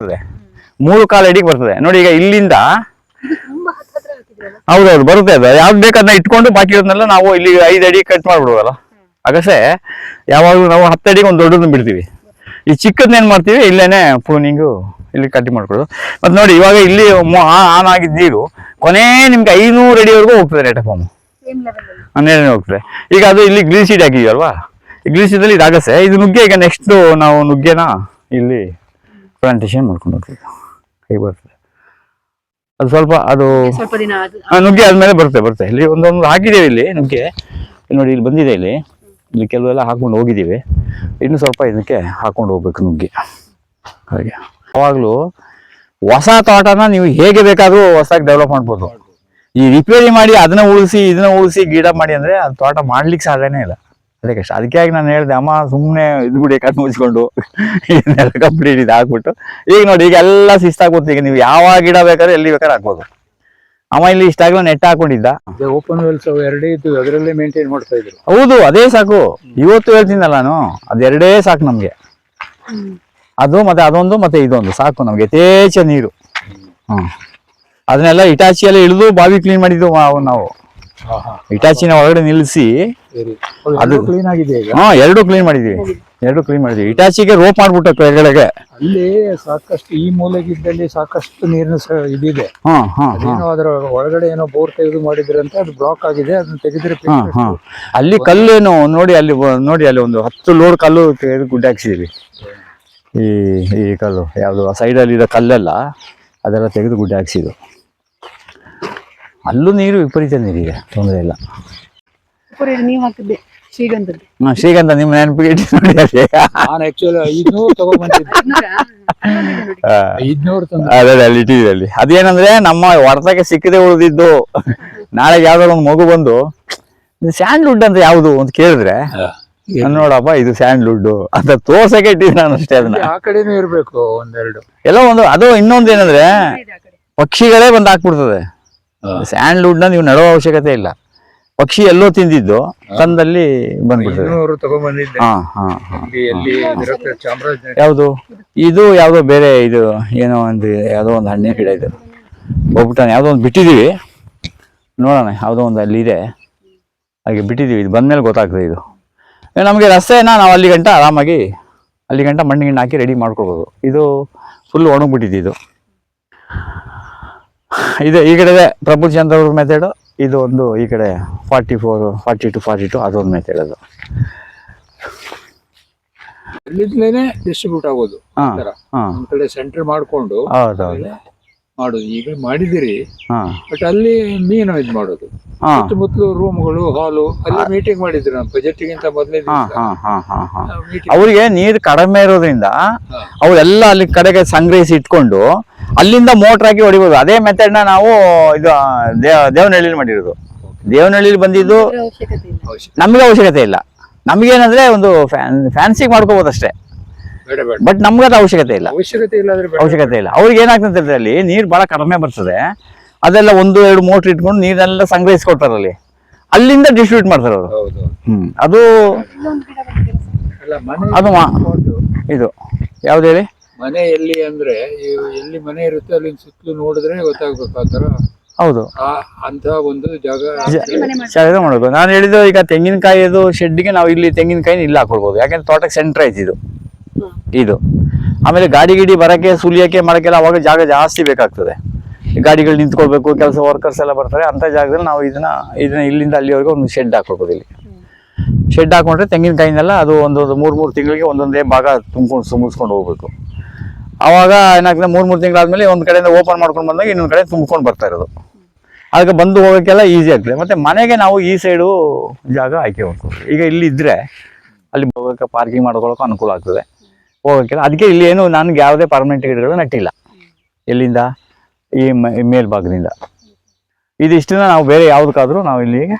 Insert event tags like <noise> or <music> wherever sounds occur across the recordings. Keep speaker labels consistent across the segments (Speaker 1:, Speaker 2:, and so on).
Speaker 1: ಬರ್ತದೆ. ಮೂರು ಕಾಲು ಅಡಿಗೆ ಬರ್ತದೆ. ನೋಡಿ ಈಗ ಇಲ್ಲಿಂದ ಹೌದೌದು ಬರುತ್ತೆ ಅದು. ಯಾವ್ದು ಬೇಕು ಅದನ್ನ ಇಟ್ಕೊಂಡು ಬಾಕಿ ಇರೋದನ್ನೆಲ್ಲ ನಾವು ಇಲ್ಲಿ ಐದು ಅಡಿ ಕಟ್ ಮಾಡ್ಬಿಡುವಲ್ಲ ಅಗಸೆ ಯಾವಾಗಲೂ ನಾವು ಹತ್ತು ಅಡಿಗೆ ಒಂದು ದೊಡ್ಡದನ್ನ ಬಿಡ್ತೀವಿ. ಈ ಚಿಕ್ಕದನ್ನ ಏನು ಮಾಡ್ತೀವಿ? ಇಲ್ಲೇನೆ ಪ್ರೂನಿಂಗು ಇಲ್ಲಿ ಕಟ್ ಮಾಡ್ಕೊಡೋದು ಮತ್ತು ನೋಡಿ ಇವಾಗ ಇಲ್ಲಿ ಆನ್ ಆಗಿದ್ದ ನೀರು ಕೊನೆ ನಿಮ್ಗೆ ಐನೂರು ಅಡಿವರೆಗೂ ಹೋಗ್ತದೆ ರೇಟ್ ಫಾರ್ಮ್
Speaker 2: ಸೇಮ್ ಲೆವೆಲ್ ಅಲ್ಲಿ?
Speaker 1: ಹನ್ನೆರಡನೇ ಹೋಗ್ತದೆ. ಈಗ ಅದು ಇಲ್ಲಿ ಗ್ಲೀಸೀಡ್ ಸೀಡ್ ಈ ಗ್ಲೀಸೀಡಲ್ಲಿ ಇದು ಅಗಸೆ ಇದು ನುಗ್ಗೆ ಈಗ ನೆಕ್ಸ್ಟ್ ನಾವು ನುಗ್ಗೆನ ಇಲ್ಲಿ ಪ್ಲಾಂಟೇಶನ್ ಮಾಡ್ಕೊಂಡು ಹೋಗ್ತೀವಿ. ಕೈ ಬರ್ತದೆ. ಅದು ಸ್ವಲ್ಪ ಅದು
Speaker 2: ಸ್ವಲ್ಪ ದಿನ
Speaker 1: ನುಗ್ಗೆ ಆದ್ಮೇಲೆ ಬರುತ್ತೆ ಬರುತ್ತೆ ಇಲ್ಲಿ ಒಂದೊಂದು ಹಾಕಿದ್ದೇವೆ ಇಲ್ಲಿ ನುಗ್ಗೆ. ನೋಡಿ ಇಲ್ಲಿ ಬಂದಿದೆ ಇಲ್ಲಿ. ಇಲ್ಲಿ ಕೆಲವೆಲ್ಲ ಹಾಕೊಂಡು ಹೋಗಿದ್ದೀವಿ. ಇನ್ನು ಸ್ವಲ್ಪ ಇದಕ್ಕೆ ಹಾಕೊಂಡು ಹೋಗ್ಬೇಕು ನುಗ್ಗೆ. ಹಾಗೆ. ಯಾವಾಗಲೂ ಹೊಸ ತೋಟನ ನೀವು ಹೇಗೆ ಬೇಕಾದರೂ ಹೊಸದಾಗಿ ಡೆವಲಪ್ ಮಾಡ್ಬೋದು. ಈ ರಿಪೇರಿ ಮಾಡಿ ಅದನ್ನ ಉಳಿಸಿ ಇದನ್ನ ಉಳಿಸಿ ಗಿಡ ಮಾಡಿ ಅಂದ್ರೆ ಅದು ತೋಟ ಮಾಡ್ಲಿಕ್ಕೆ ಸಾಧ್ಯನೇ ಇಲ್ಲ. ಅದೇ ಕಷ್ಟ ಅದಕ್ಕೆ ನಾನು ಹೇಳಿದೆ ಅಮ್ಮ ಸುಮ್ಮನೆ ಇದು ಬಿಡಿ ಕಣ್ಣು ಮುಚ್ಕೊಂಡು ಇದನ್ನೆಲ್ಲ ಕಂಪ್ಲೀಟ್ ಇದು ಹಾಕ್ಬಿಟ್ಟು ಈಗ ನೋಡಿ ಈಗ ಎಲ್ಲ ಶಿಸ್ತಾಗುತ್ತೆ ಈಗ ನೀವು ಯಾವ ಗಿಡ ಬೇಕಾದ್ರೆ ಎಲ್ಲಿ ಬೇಕಾದ್ರೆ ಹಾಕ್ಬೋದು. ಅಮ್ಮ ಇಲ್ಲಿ ಇಷ್ಟಾಗಲೂ ನೆಟ್ ಹಾಕೊಂಡಿದ್ದ.
Speaker 3: ಓಪನ್ ವೆಲ್ಸ್ ಎರಡೇ ಇತ್ತು ಅದರಲ್ಲೇ ಮೇಂಟೈನ್ ಮಾಡ್ತಾ ಇದ್ರು.
Speaker 1: ಹೌದು ಅದೇ ಸಾಕು. ಇವತ್ತು ಹೇಳ್ತೀನಲ್ಲ ನಾನು ಅದೆರಡೇ ಸಾಕು ನಮಗೆ. ಅದು ಮತ್ತೆ ಅದೊಂದು ಮತ್ತೆ ಇದೊಂದು ಸಾಕು ನಮಗೆ. ಯಥೇಚ್ಛ ನೀರು. ಹ್ಮ್. ಅದನ್ನೆಲ್ಲ ಎಲ್ಲ ಇಳಿದು ಬಾವಿ ಕ್ಲೀನ್ ಮಾಡಿದ್ದು ನಾವು. ಇಟಾಚಿನ ಒಳಗಡೆ ನಿಲ್ಲಿಸಿ
Speaker 3: ಅದು ಕ್ಲೀನ್ ಆಗಿದೆ
Speaker 1: ಹಾ ಎರಡು ಕ್ಲೀನ್ ಮಾಡಿದೀವಿ. ಎರಡು ಕ್ಲೀನ್ ಮಾಡಿದೀವಿ. ಇಟಾಚಿಗೆ ರೋಪ್ ಮಾಡ್ಬಿಟ್ಟು ಕೆಳಗಡೆಗೆ
Speaker 3: ಅಲ್ಲಿ ಸಾಕಷ್ಟು ಈ ಮೂಲೆಗಿದ್ದಲ್ಲಿ ಸಾಕಷ್ಟು ನೀರಿನ ಇದಿದೆ. ಅದರ ಒಳಗಡೆ ಏನೋ ಬೋರ್ ತೆಗೆದು ಮಾಡಿದ್ರಂತ ಅದು ಬ್ಲಾಕ್ ಆಗಿದೆ ಅದನ್ನ ತೆಗೆದ್ರೆ
Speaker 1: ಅಲ್ಲಿ ಕಲ್ಲೇನು ನೋಡಿ ಅಲ್ಲಿ ನೋಡಿ ಅಲ್ಲಿ ಒಂದು ಹತ್ತು ಲೋಡ್ ಕಲ್ಲು ತೆಗೆದು ಗುಡ್ಡೆ ಹಾಕ್ಸಿದೀವಿ. ಈ ಈ ಕಲ್ಲು ಯಾವುದು ಸೈಡಲ್ಲಿ ಇರೋ ಕಲ್ಲೆಲ್ಲ ಅದೆಲ್ಲ ತೆಗೆದು ಗುಡ್ಡೆ ಹಾಕ್ಸಿದ್ದು ಅಲ್ಲೂ ನೀರು ವಿಪರೀತ ನೀರಿದೆ ತೊಂದರೆ ಇಲ್ಲ.
Speaker 2: ಪುರಿ ನೀವ್ ಹಾಕಿದ್ದೆ ಶ್ರೀಗಂಧದ್ದು.
Speaker 1: ಹಾ ಶ್ರೀಗಂಧ ನಿಮ್ಮ ನೆನಪಿಗೆ ಇಟ್ಟು ನೋಡಿ ಅಲ್ಲಿ
Speaker 3: ನಾನು ಆಕ್ಚುಲಿ ಐದ್ನೂರು ತಗೊಂಡ್ಬಂದಿದ್ದೆ
Speaker 2: ಐದ್ನೂರಾ? <laughs> ಅಲ್ಲಿದೆ ನೋಡಿ.
Speaker 1: ಆ,
Speaker 3: ಐದ್ನೂರು ತಂದು.
Speaker 1: ಅದೇ ಅದೇ ಅಲ್ಲಿ ಇಟ್ಟಿದ್ದೀವಿ ಅಲ್ಲಿ. ಅದೇನಂದ್ರೆ ನಮ್ಮ ಹೊರತಕ್ಕೆ ಸಿಕ್ಕದೆ ಉಳಿದಿದ್ದು ನಾಳೆ ಯಾವ್ದಾದ್ರು ಒಂದು ಮಗು ಬಂದು ಸ್ಯಾಂಡ್ವುಡ್ ಅಂತ ಯಾವುದು ಅಂತ ಕೇಳಿದ್ರೆ ನಾನ್ ನೋಡಪ್ಪ ಇದು ಸ್ಯಾಂಡ್ವುಡ್ ಅಂತ ತೋರ್ಸಕ್ಕೆ ಇಟ್ಟಿದ್ದೀನಿ ನಾನು ಅಷ್ಟೇ ಅದನ್ನ.
Speaker 3: ಆ ಕಡೆನೂ ಇರ್ಬೇಕು ಒಂದೆರಡು.
Speaker 1: ಎಲ್ಲ ಒಂದು ಅದು ಇನ್ನೊಂದು ಏನಂದ್ರೆ. ಪಕ್ಷಿಗಳೇ ಬಂದು ಹಾಕ್ಬಿಡ್ತದೆ. ಸ್ಯಾಂಡ್ವುಡ್ನ ನೀವು ನಡುವ ಅವಶ್ಯಕತೆ ಇಲ್ಲ. ಪಕ್ಷಿ ಎಲ್ಲೋ ತಿಂದಿದ್ದು
Speaker 3: ತಂದಲ್ಲಿ ಚಾಮರಾಜನಗರ.
Speaker 1: ಯಾವುದು? ಇದು ಯಾವ್ದೋ ಬೇರೆ ಇದು ಏನೋ ಒಂದು ಯಾವುದೋ ಒಂದು ಹಣ್ಣಿನ ಗಿಡ ಇದು. ಹೋಗ್ಬಿಟ್ಟಾನೆ. ಯಾವುದೋ ಒಂದು ಬಿಟ್ಟಿದೀವಿ. ನೋಡೋಣ ಯಾವುದೋ ಒಂದು ಅಲ್ಲಿ ಇದೆ. ಹಾಗೆ ಬಿಟ್ಟಿದೀವಿ. ಇದು ಬಂದ್ಮೇಲೆ ಗೊತ್ತಾಗ್ತದೆ ಇದು. ನಮ್ಗೆ ರಸ್ತೆನ ನಾವು ಅಲ್ಲಿ ಗಂಟ ಆರಾಮಾಗಿ ಅಲ್ಲಿ ಗಂಟ ಮಣ್ಣು ಗಿಣ್ಣು ಹಾಕಿ ರೆಡಿ ಮಾಡ್ಕೊಳ್ಬೋದು. ಇದು ಫುಲ್ ಒಣಗ್ಬಿಟ್ಟಿದ್ದು ಇದು. ಇದು ಈ ಕಡೆ ಪ್ರಭು ಚಂದ್ರ ಅವ್ರ ಮೆಥಡು ಇದು ಒಂದು ಈ ಕಡೆ forty four forty two forty two ಅದೊಂದು ಮೆಥಡ್ ಅದು
Speaker 3: ಡಿಸ್ಟ್ರಿಬ್ಯೂಟ್ ಆಗೋದು ಕಡೆ ಸೆಂಟರ್ ಮಾಡ್ಕೊಂಡು
Speaker 1: ಹೌದೌದು
Speaker 3: ಮಾಡೋದು. ಈಗ ಮಾಡಿದಿರಿ ಬಟ್ ಅಲ್ಲಿ ಮೀನು ಇದು ಮಾಡೋದು. ಸುತ್ತಮುತ್ತಲು ರೂಮ್ಗಳು ಹಾಲು ಅಲ್ಲಿ ಮೀಟಿಂಗ್ ಮಾಡಿದ್ರು ನಮ್ಮ ಬಜೆಟ್ ಗಿಂತ ಮೊದಲೇ
Speaker 1: ಹಾ ಹಾ ಹಾ ಹಾ ಹಾ. ಅವ್ರಿಗೆ ನೀರು ಕಡಿಮೆ ಇರೋದ್ರಿಂದ ಅವರೆಲ್ಲ ಅಲ್ಲಿ ಕಡೆಗೆ ಸಂಗ್ರಹಿಸಿ ಇಟ್ಕೊಂಡು ಅಲ್ಲಿಂದ ಮೋಟರ್ ಹಾಕಿ ಹೊಡಿಬೋದು. ಅದೇ ಮೆಥಡ್ನ ನಾವು ಇದು ದೇವ ದೇವನಹಳ್ಳಿಲಿ ಮಾಡಿರೋದು. ದೇವನಹಳ್ಳಿಲಿ ಬಂದಿದ್ದು ನಮ್ಗೆ ಅವಶ್ಯಕತೆ ಇಲ್ಲ. ನಮಗೇನಂದ್ರೆ ಒಂದು ಫ್ಯಾನ್ಸಿಗೆ ಮಾಡ್ಕೋಬಹುದು ಅಷ್ಟೇ.
Speaker 3: ಬೇಡ ಬೇಡ.
Speaker 1: ಬಟ್ ನಮ್ಗೆ ಅದು ಅವಶ್ಯಕತೆ ಇಲ್ಲ.
Speaker 3: ಅವಶ್ಯಕತೆ ಇಲ್ಲ ಅಂದ್ರೆ ಬೇಡ.
Speaker 1: ಅವಶ್ಯಕತೆ ಇಲ್ಲ. ಅವ್ರಿಗೆ ಏನಾಗ್ತದೆ ಅಲ್ಲಿ ನೀರು ಬಹಳ ಕಡಿಮೆ ಬರ್ತದೆ. ಅದೆಲ್ಲ ಒಂದು ಎರಡು ಮೋಟರ್ ಇಟ್ಕೊಂಡು ನೀರೆಲ್ಲ ಸಂಗ್ರಹಿಸ್ಕೊಡ್ತಾರೆ ಅಲ್ಲಿ. ಅಲ್ಲಿಂದ ಡಿಸ್ಟ್ರಿಬ್ಯೂಟ್ ಮಾಡ್ತಾರೆ ಅವರು.
Speaker 3: ಹೌದು.
Speaker 1: ಹ್ಮ್. ಅದು ಅದು ಇದು. ಯಾವ್ದು ಹೇಳಿ?
Speaker 3: ಮನೆ ಎಲ್ಲಿ ಅಂದ್ರೆ ಇವ್ ಎಲ್ಲಿ ಮನೆ ಇರುತ್ತೆ ಅಲ್ಲಿ ಸುತ್ತಲೂ ನೋಡಿದ್ರೆ ಗೊತ್ತಾಗ್ಬೇಕು ಆ ತರ
Speaker 1: ಹೌದು.
Speaker 3: ಆ ಅಂತ ಒಂದು ಜಾಗ
Speaker 2: ಮಾಡಿ
Speaker 1: ಮಾಡಬೇಕು. ನಾನು ಹೇಳಿದ್ದು ಈಗ ತೆಂಗಿನಕಾಯಿದು ಶೆಡ್ಗೆ ನಾವು ಇಲ್ಲಿ ತೆಂಗಿನಕಾಯಿ ಇಲ್ಲಿ ಹಾಕೊಳ್ಬೋದು. ಯಾಕಂದ್ರೆ ತೋಟಕ್ಕೆ ಸೆಂಟ್ರ್ ಐತಿ ಇದು. ಇದು. ಆಮೇಲೆ ಗಾಡಿ ಗಿಡಿ ಬರಕ್ಕೆ ಸುಲಿಯಕ್ಕೆ ಮಾಡಕ್ಕೆಲ್ಲ ಅವಾಗ ಜಾಗ ಜಾಸ್ತಿ ಬೇಕಾಗ್ತದೆ. ಈ ಗಾಡಿಗಳು ನಿಂತ್ಕೊಳ್ಬೇಕು ಕೆಲಸ ವರ್ಕರ್ಸ್ ಎಲ್ಲ ಬರ್ತಾರೆ. ಅಂತ ಜಾಗದಲ್ಲಿ ನಾವು ಇದನ್ನ ಇದನ್ನ ಇಲ್ಲಿಂದ ಅಲ್ಲಿವರೆಗೂ ಒಂದು ಶೆಡ್ ಹಾಕೊಳ್ಬೋದು ಇಲ್ಲಿ. ಶೆಡ್ ಹಾಕೊಂಡ್ರೆ ತೆಂಗಿನಕಾಯಿನೆಲ್ಲ ಅದು ಒಂದೊಂದು ಮೂರು ಮೂರು ತಿಂಗಳಿಗೆ ಒಂದೊಂದೇ ಭಾಗ ತುಂಬಿಕೊಂಡು ಸುಮಿಸ್ಕೊಂಡು ಹೋಗ್ಬೇಕು. ಅವಾಗ ಏನಾಗ್ತದೆ, ಮೂರು ಮೂರು ತಿಂಗಳಾದ್ಮೇಲೆ ಒಂದು ಕಡೆಯಿಂದ ಓಪನ್ ಮಾಡ್ಕೊಂಡು ಬಂದಾಗ ಇನ್ನೊಂದು ಕಡೆ ತುಂಬ್ಕೊಂಡು ಬರ್ತಾ ಇರೋದು. ಅದಕ್ಕೆ ಬಂದು ಹೋಗೋಕ್ಕೆಲ್ಲ ಈಸಿ ಆಗ್ತದೆ. ಮತ್ತೆ ಮನೆಗೆ ನಾವು ಈ ಸೈಡು ಜಾಗ ಆಯ್ಕೆ ಮಾಡ್ಕೊಳ್ತೀವಿ ಈಗ ಇಲ್ಲಿ ಇದ್ರೆ ಅಲ್ಲಿ ಹೋಗೋಕೆ ಪಾರ್ಕಿಂಗ್ ಮಾಡ್ಕೊಳ್ಳೋಕೆ ಅನುಕೂಲ ಆಗ್ತದೆ. ಹೋಗೋಕ್ಕೆಲ್ಲ ಅದಕ್ಕೆ ಇಲ್ಲಿ ಏನು ನನಗೆ ಯಾವುದೇ ಪರ್ಮನೆಂಟ್ ಗಿಡಗಳು ನೆಟ್ಟಿಲ್ಲ. ಎಲ್ಲಿಂದ? ಈ ಮೇಲ್ಭಾಗದಿಂದ. ಇದಿಷ್ಟನ್ನ ನಾವು ಬೇರೆ ಯಾವುದಕ್ಕಾದರೂ ನಾವು ಇಲ್ಲಿಗೆ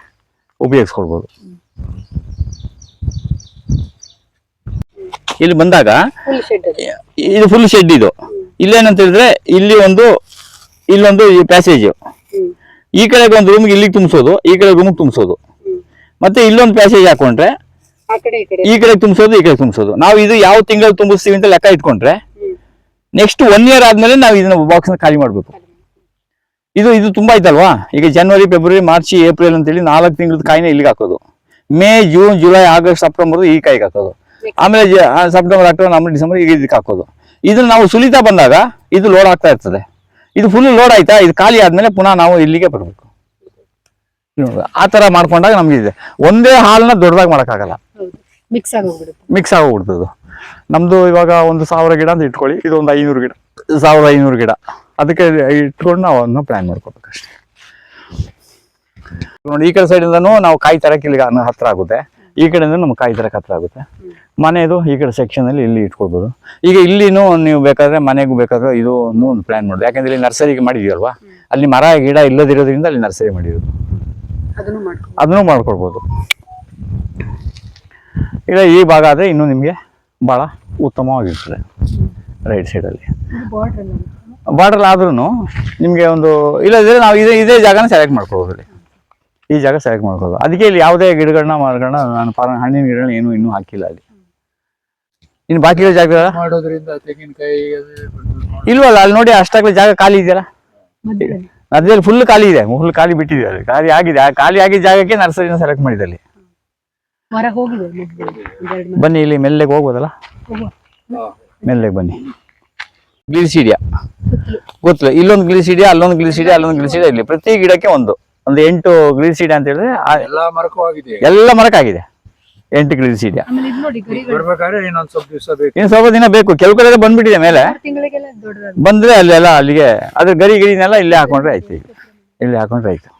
Speaker 1: ಉಪಯೋಗಿಸ್ಕೊಳ್ಬೋದು. ಇಲ್ಲಿ ಬಂದಾಗ ಇದು ಫುಲ್ ಶೆಡ್ ಇದು. ಇಲ್ಲೇನಂತ ಹೇಳಿದ್ರೆ ಇಲ್ಲಿ ಒಂದು ಇಲ್ಲೊಂದು ಪ್ಯಾಸೇಜ್ ಈ ಕಡೆಗೆ ಒಂದು ರೂಮ್ಗೆ ಇಲ್ಲಿಗೆ ತುಂಬಿಸೋದು ಈ ಕಡೆ ರೂಮಿಗೆ ತುಂಬಿಸೋದು. ಮತ್ತೆ ಇಲ್ಲೊಂದು ಪ್ಯಾಸೇಜ್ ಹಾಕೊಂಡ್ರೆ
Speaker 2: ಈ ಕಡೆ.
Speaker 1: ತುಂಬಿಸೋದು ಈ ಕಡೆ ತುಂಬಿಸೋದು. ನಾವು ಇದು ಯಾವ ತಿಂಗಳು ತುಂಬಿಸ್ತೀವಿ ಅಂತ ಲೆಕ್ಕ ಇಟ್ಕೊಂಡ್ರೆ ನೆಕ್ಸ್ಟ್ ಒನ್ ಇಯರ್ ಆದ್ಮೇಲೆ ನಾವು ಇದನ್ನ ಬಾಕ್ಸ್ನ ಖಾಲಿ ಮಾಡಬೇಕು. ಇದು ಇದು ತುಂಬಾ ಐತಲ್ವಾ ಈಗ ಜನವರಿ ಫೆಬ್ರವರಿ ಮಾರ್ಚ್ ಏಪ್ರಿಲ್ ಅಂತೇಳಿ ನಾಲ್ಕು ತಿಂಗಳ ಕಾಯಿನ ಇಲ್ಲಿಗೆ ಹಾಕೋದು. May June July August September ಈ ಕಾಯಿಗೆ ಹಾಕೋದು. ಆಮೇಲೆ ಸೆಪ್ಟೆಂಬರ್ ಅಕ್ಟೋಬರ್ ನವೆಂಬರ್ ಡಿಸೆಂಬರ್ ಈಗ ಇದಕ್ಕೆ ಹಾಕೋದು. ಇದನ್ನ ನಾವು ಸುಲಿತಾ ಬಂದಾಗ ಇದು ಲೋಡ್ ಆಗ್ತಾ ಇರ್ತದೆ. ಇದು ಫುಲ್ ಲೋಡ್ ಆಯ್ತಾ? ಇದು ಖಾಲಿ ಆದ್ಮೇಲೆ ಪುನಃ ನಾವು ಇಲ್ಲಿಗೆ ಬರಬೇಕು. ಆ ತರ ಮಾಡ್ಕೊಂಡಾಗ ನಮ್ಗೆ ಇದೆ. ಒಂದೇ ಹಾಲನ್ನ ದೊಡ್ಡದಾಗಿ ಮಾಡೋಕ್ಕಾಗಲ್ಲ.
Speaker 2: ಮಿಕ್ಸ್ ಆಗೋಗ್ಬಿಡುತ್ತೆ.
Speaker 1: ಮಿಕ್ಸ್ ಆಗೋಗ್ಬಿಡ್ತದೆ. ನಮ್ದು ಇವಾಗ ಒಂದು ಸಾವಿರ ಗಿಡ ಅಂತ ಇಟ್ಕೊಳ್ಳಿ. ಇದು ಒಂದು ಐನೂರು ಗಿಡ. ಸಾವಿರದ ಐನೂರು ಗಿಡ. ಅದಕ್ಕೆ ಇಟ್ಕೊಂಡು ನಾವು ಅದನ್ನ ಪ್ಲಾನ್ ಮಾಡ್ಕೋಬೇಕು ಅಷ್ಟೇ ನೋಡಿ ಈ ಕಡೆ ಸೈಡಿಂದನೂ ನಾವು ಕಾಯಿ ತರಕ್ಕೆ ಇಲ್ಲಿಗೆ ಹತ್ರ ಆಗುತ್ತೆ. ಈ ಕಡೆಯಿಂದ ನಮ್ಗೆ ಕಾಯಿ ತರಕ್ಕೆ ಹತ್ರ ಆಗುತ್ತೆ. ಮನೆದು ಈ ಕಡೆ ಸೆಕ್ಷನಲ್ಲಿ ಅಲ್ಲಿ ಇಲ್ಲಿ ಇಟ್ಕೊಳ್ಬೋದು. ಈಗ ಇಲ್ಲಿನೂ ನೀವು ಬೇಕಾದ್ರೆ ಮನೆಗೂ ಬೇಕಾದ್ರೆ ಇದು ಒಂದು ಪ್ಲಾನ್ ಮಾಡೋದು. ಯಾಕಂದ್ರೆ ಇಲ್ಲಿ ನರ್ಸರಿಗೆ ಮಾಡಿದೀವಲ್ವಾ ಅಲ್ಲಿ ಮರ ಗಿಡ ಇಲ್ಲದಿರೋದ್ರಿಂದ ಅಲ್ಲಿ ನರ್ಸರಿ ಮಾಡಿರೋದು.
Speaker 2: ಅದನ್ನು
Speaker 1: ಮಾಡ್ಕೊಳ್ಬೋದು. ಈಗ ಈ ಭಾಗ ಆದರೆ ಇನ್ನೂ ನಿಮಗೆ ಭಾಳ ಉತ್ತಮವಾಗಿರ್ತದೆ. ರೈಟ್ ಸೈಡಲ್ಲಿ
Speaker 2: ಬಾರ್ಡರ್ ಎಲ್ಲ
Speaker 1: ಬಾರ್ಡರ್ ಆದ್ರೂ ನಿಮಗೆ ಒಂದು ಇಲ್ಲದಿದ್ರೆ ನಾವು ಇದೇ ಇದೇ ಜಾಗನ ಸೆಲೆಕ್ಟ್ ಮಾಡ್ಕೊಳ್ಬೋದು ಈ ಜಾಗ ಸೆಲೆಕ್ಟ್ ಮಾಡ್ಕೋದು ಅದಕ್ಕೆ ಇಲ್ಲಿ ಯಾವುದೇ ಗಿಡಗಳನ್ನ ಮರಗಳನ್ನ ನಾನು ಪಾರ ಹಣ್ಣಿನ ಗಿಡಗಳನ್ನ ಏನು ಇನ್ನೂ ಹಾಕಿಲ್ಲ ಅಲ್ಲಿ. ಇನ್ನು ಬಾಕಿ ಇರೋ ಜಾಗ
Speaker 3: ಮಾಡೋದ್ರಿಂದ ತೆಂಗಿನಕಾಯಿ
Speaker 1: ಇಲ್ವಲ್ಲ ಅಲ್ಲಿ ನೋಡಿ ಅಷ್ಟಾಗಲೇ ಜಾಗ ಖಾಲಿ ಇದೆಯಲ್ಲ? ಅದ್ರಲ್ಲಿ ಫುಲ್ ಖಾಲಿ ಇದೆ ಫುಲ್ ಖಾಲಿ ಬಿಟ್ಟಿದೆ ಅಲ್ಲಿ. ಖಾಲಿ ಆಗಿದೆ ಆ ಖಾಲಿ ಆಗಿದ್ದ ಜಾಗಕ್ಕೆ ನರ್ಸರಿನ ಸೆಲೆಕ್ಟ್ ಮಾಡಿದೆ ಅಲ್ಲಿ. ಬನ್ನಿ ಇಲ್ಲಿ ಮೆಲ್ಲೆಗೆ ಹೋಗ್ಬೋದಲ್ಲ. ಮೆಲ್ಲೆಗೆ ಬನ್ನಿ. ಗ್ಲಿಸಿಡಿಯಾ ಗೊತ್ತಿಲ್ಲ. ಇಲ್ಲೊಂದು ಗ್ಲಿಸಿಡಿಯಾ ಅಲ್ಲೊಂದು ಗ್ಲಿಸಿಡಿಯಾ ಅಲ್ಲೊಂದು ಗ್ಲಿಸಿಡಿಯಾ ಇಲ್ಲಿ ಪ್ರತಿ ಗಿಡಕ್ಕೆ ಒಂದು. ಒಂದು ಎಂಟು ಗ್ಲಿಸಿಡಿಯಾ ಅಂತ ಹೇಳಿದ್ರೆ ಆ
Speaker 3: ಎಲ್ಲಾ ಮರಕ್ಕೂ ಆಗಿದೆ
Speaker 1: ಎಲ್ಲ ಮರಕ್ಕಾಗಿದೆ ಎಂಟು ಗ್ಲಿಸಿಡಿಯಾ
Speaker 2: ಆಮೇಲೆ ಇದು ನೋಡಿ ಗರಿಗಳು
Speaker 3: ಬರ್ಬೇಕಾದ್ರೆ ಇನ್ನೊಂದ್ ಸ್ವಲ್ಪ ದಿವಸ ಬೇಕು.
Speaker 1: ಇನ್ನು ಸ್ವಲ್ಪ ದಿನ ಬೇಕು. ಕೆಲವು ಕಡೆ ಬಂದ್ಬಿಟ್ಟಿದೆ ಮೇಲೆ.
Speaker 2: ತಿಂಗಳಿಗೆಲ್ಲ
Speaker 1: ಬಂದ್ರೆ ಅಲ್ಲೆಲ್ಲ ಅಲ್ಲಿಗೆ ಅದ್ರ ಗರಿ ಗಿರಿನೆಲ್ಲ ಇಲ್ಲೇ ಹಾಕೊಂಡ್ರೆ ಆಯ್ತು ಈಗ. ಇಲ್ಲಿ ಹಾಕೊಂಡ್ರೆ ಆಯ್ತು.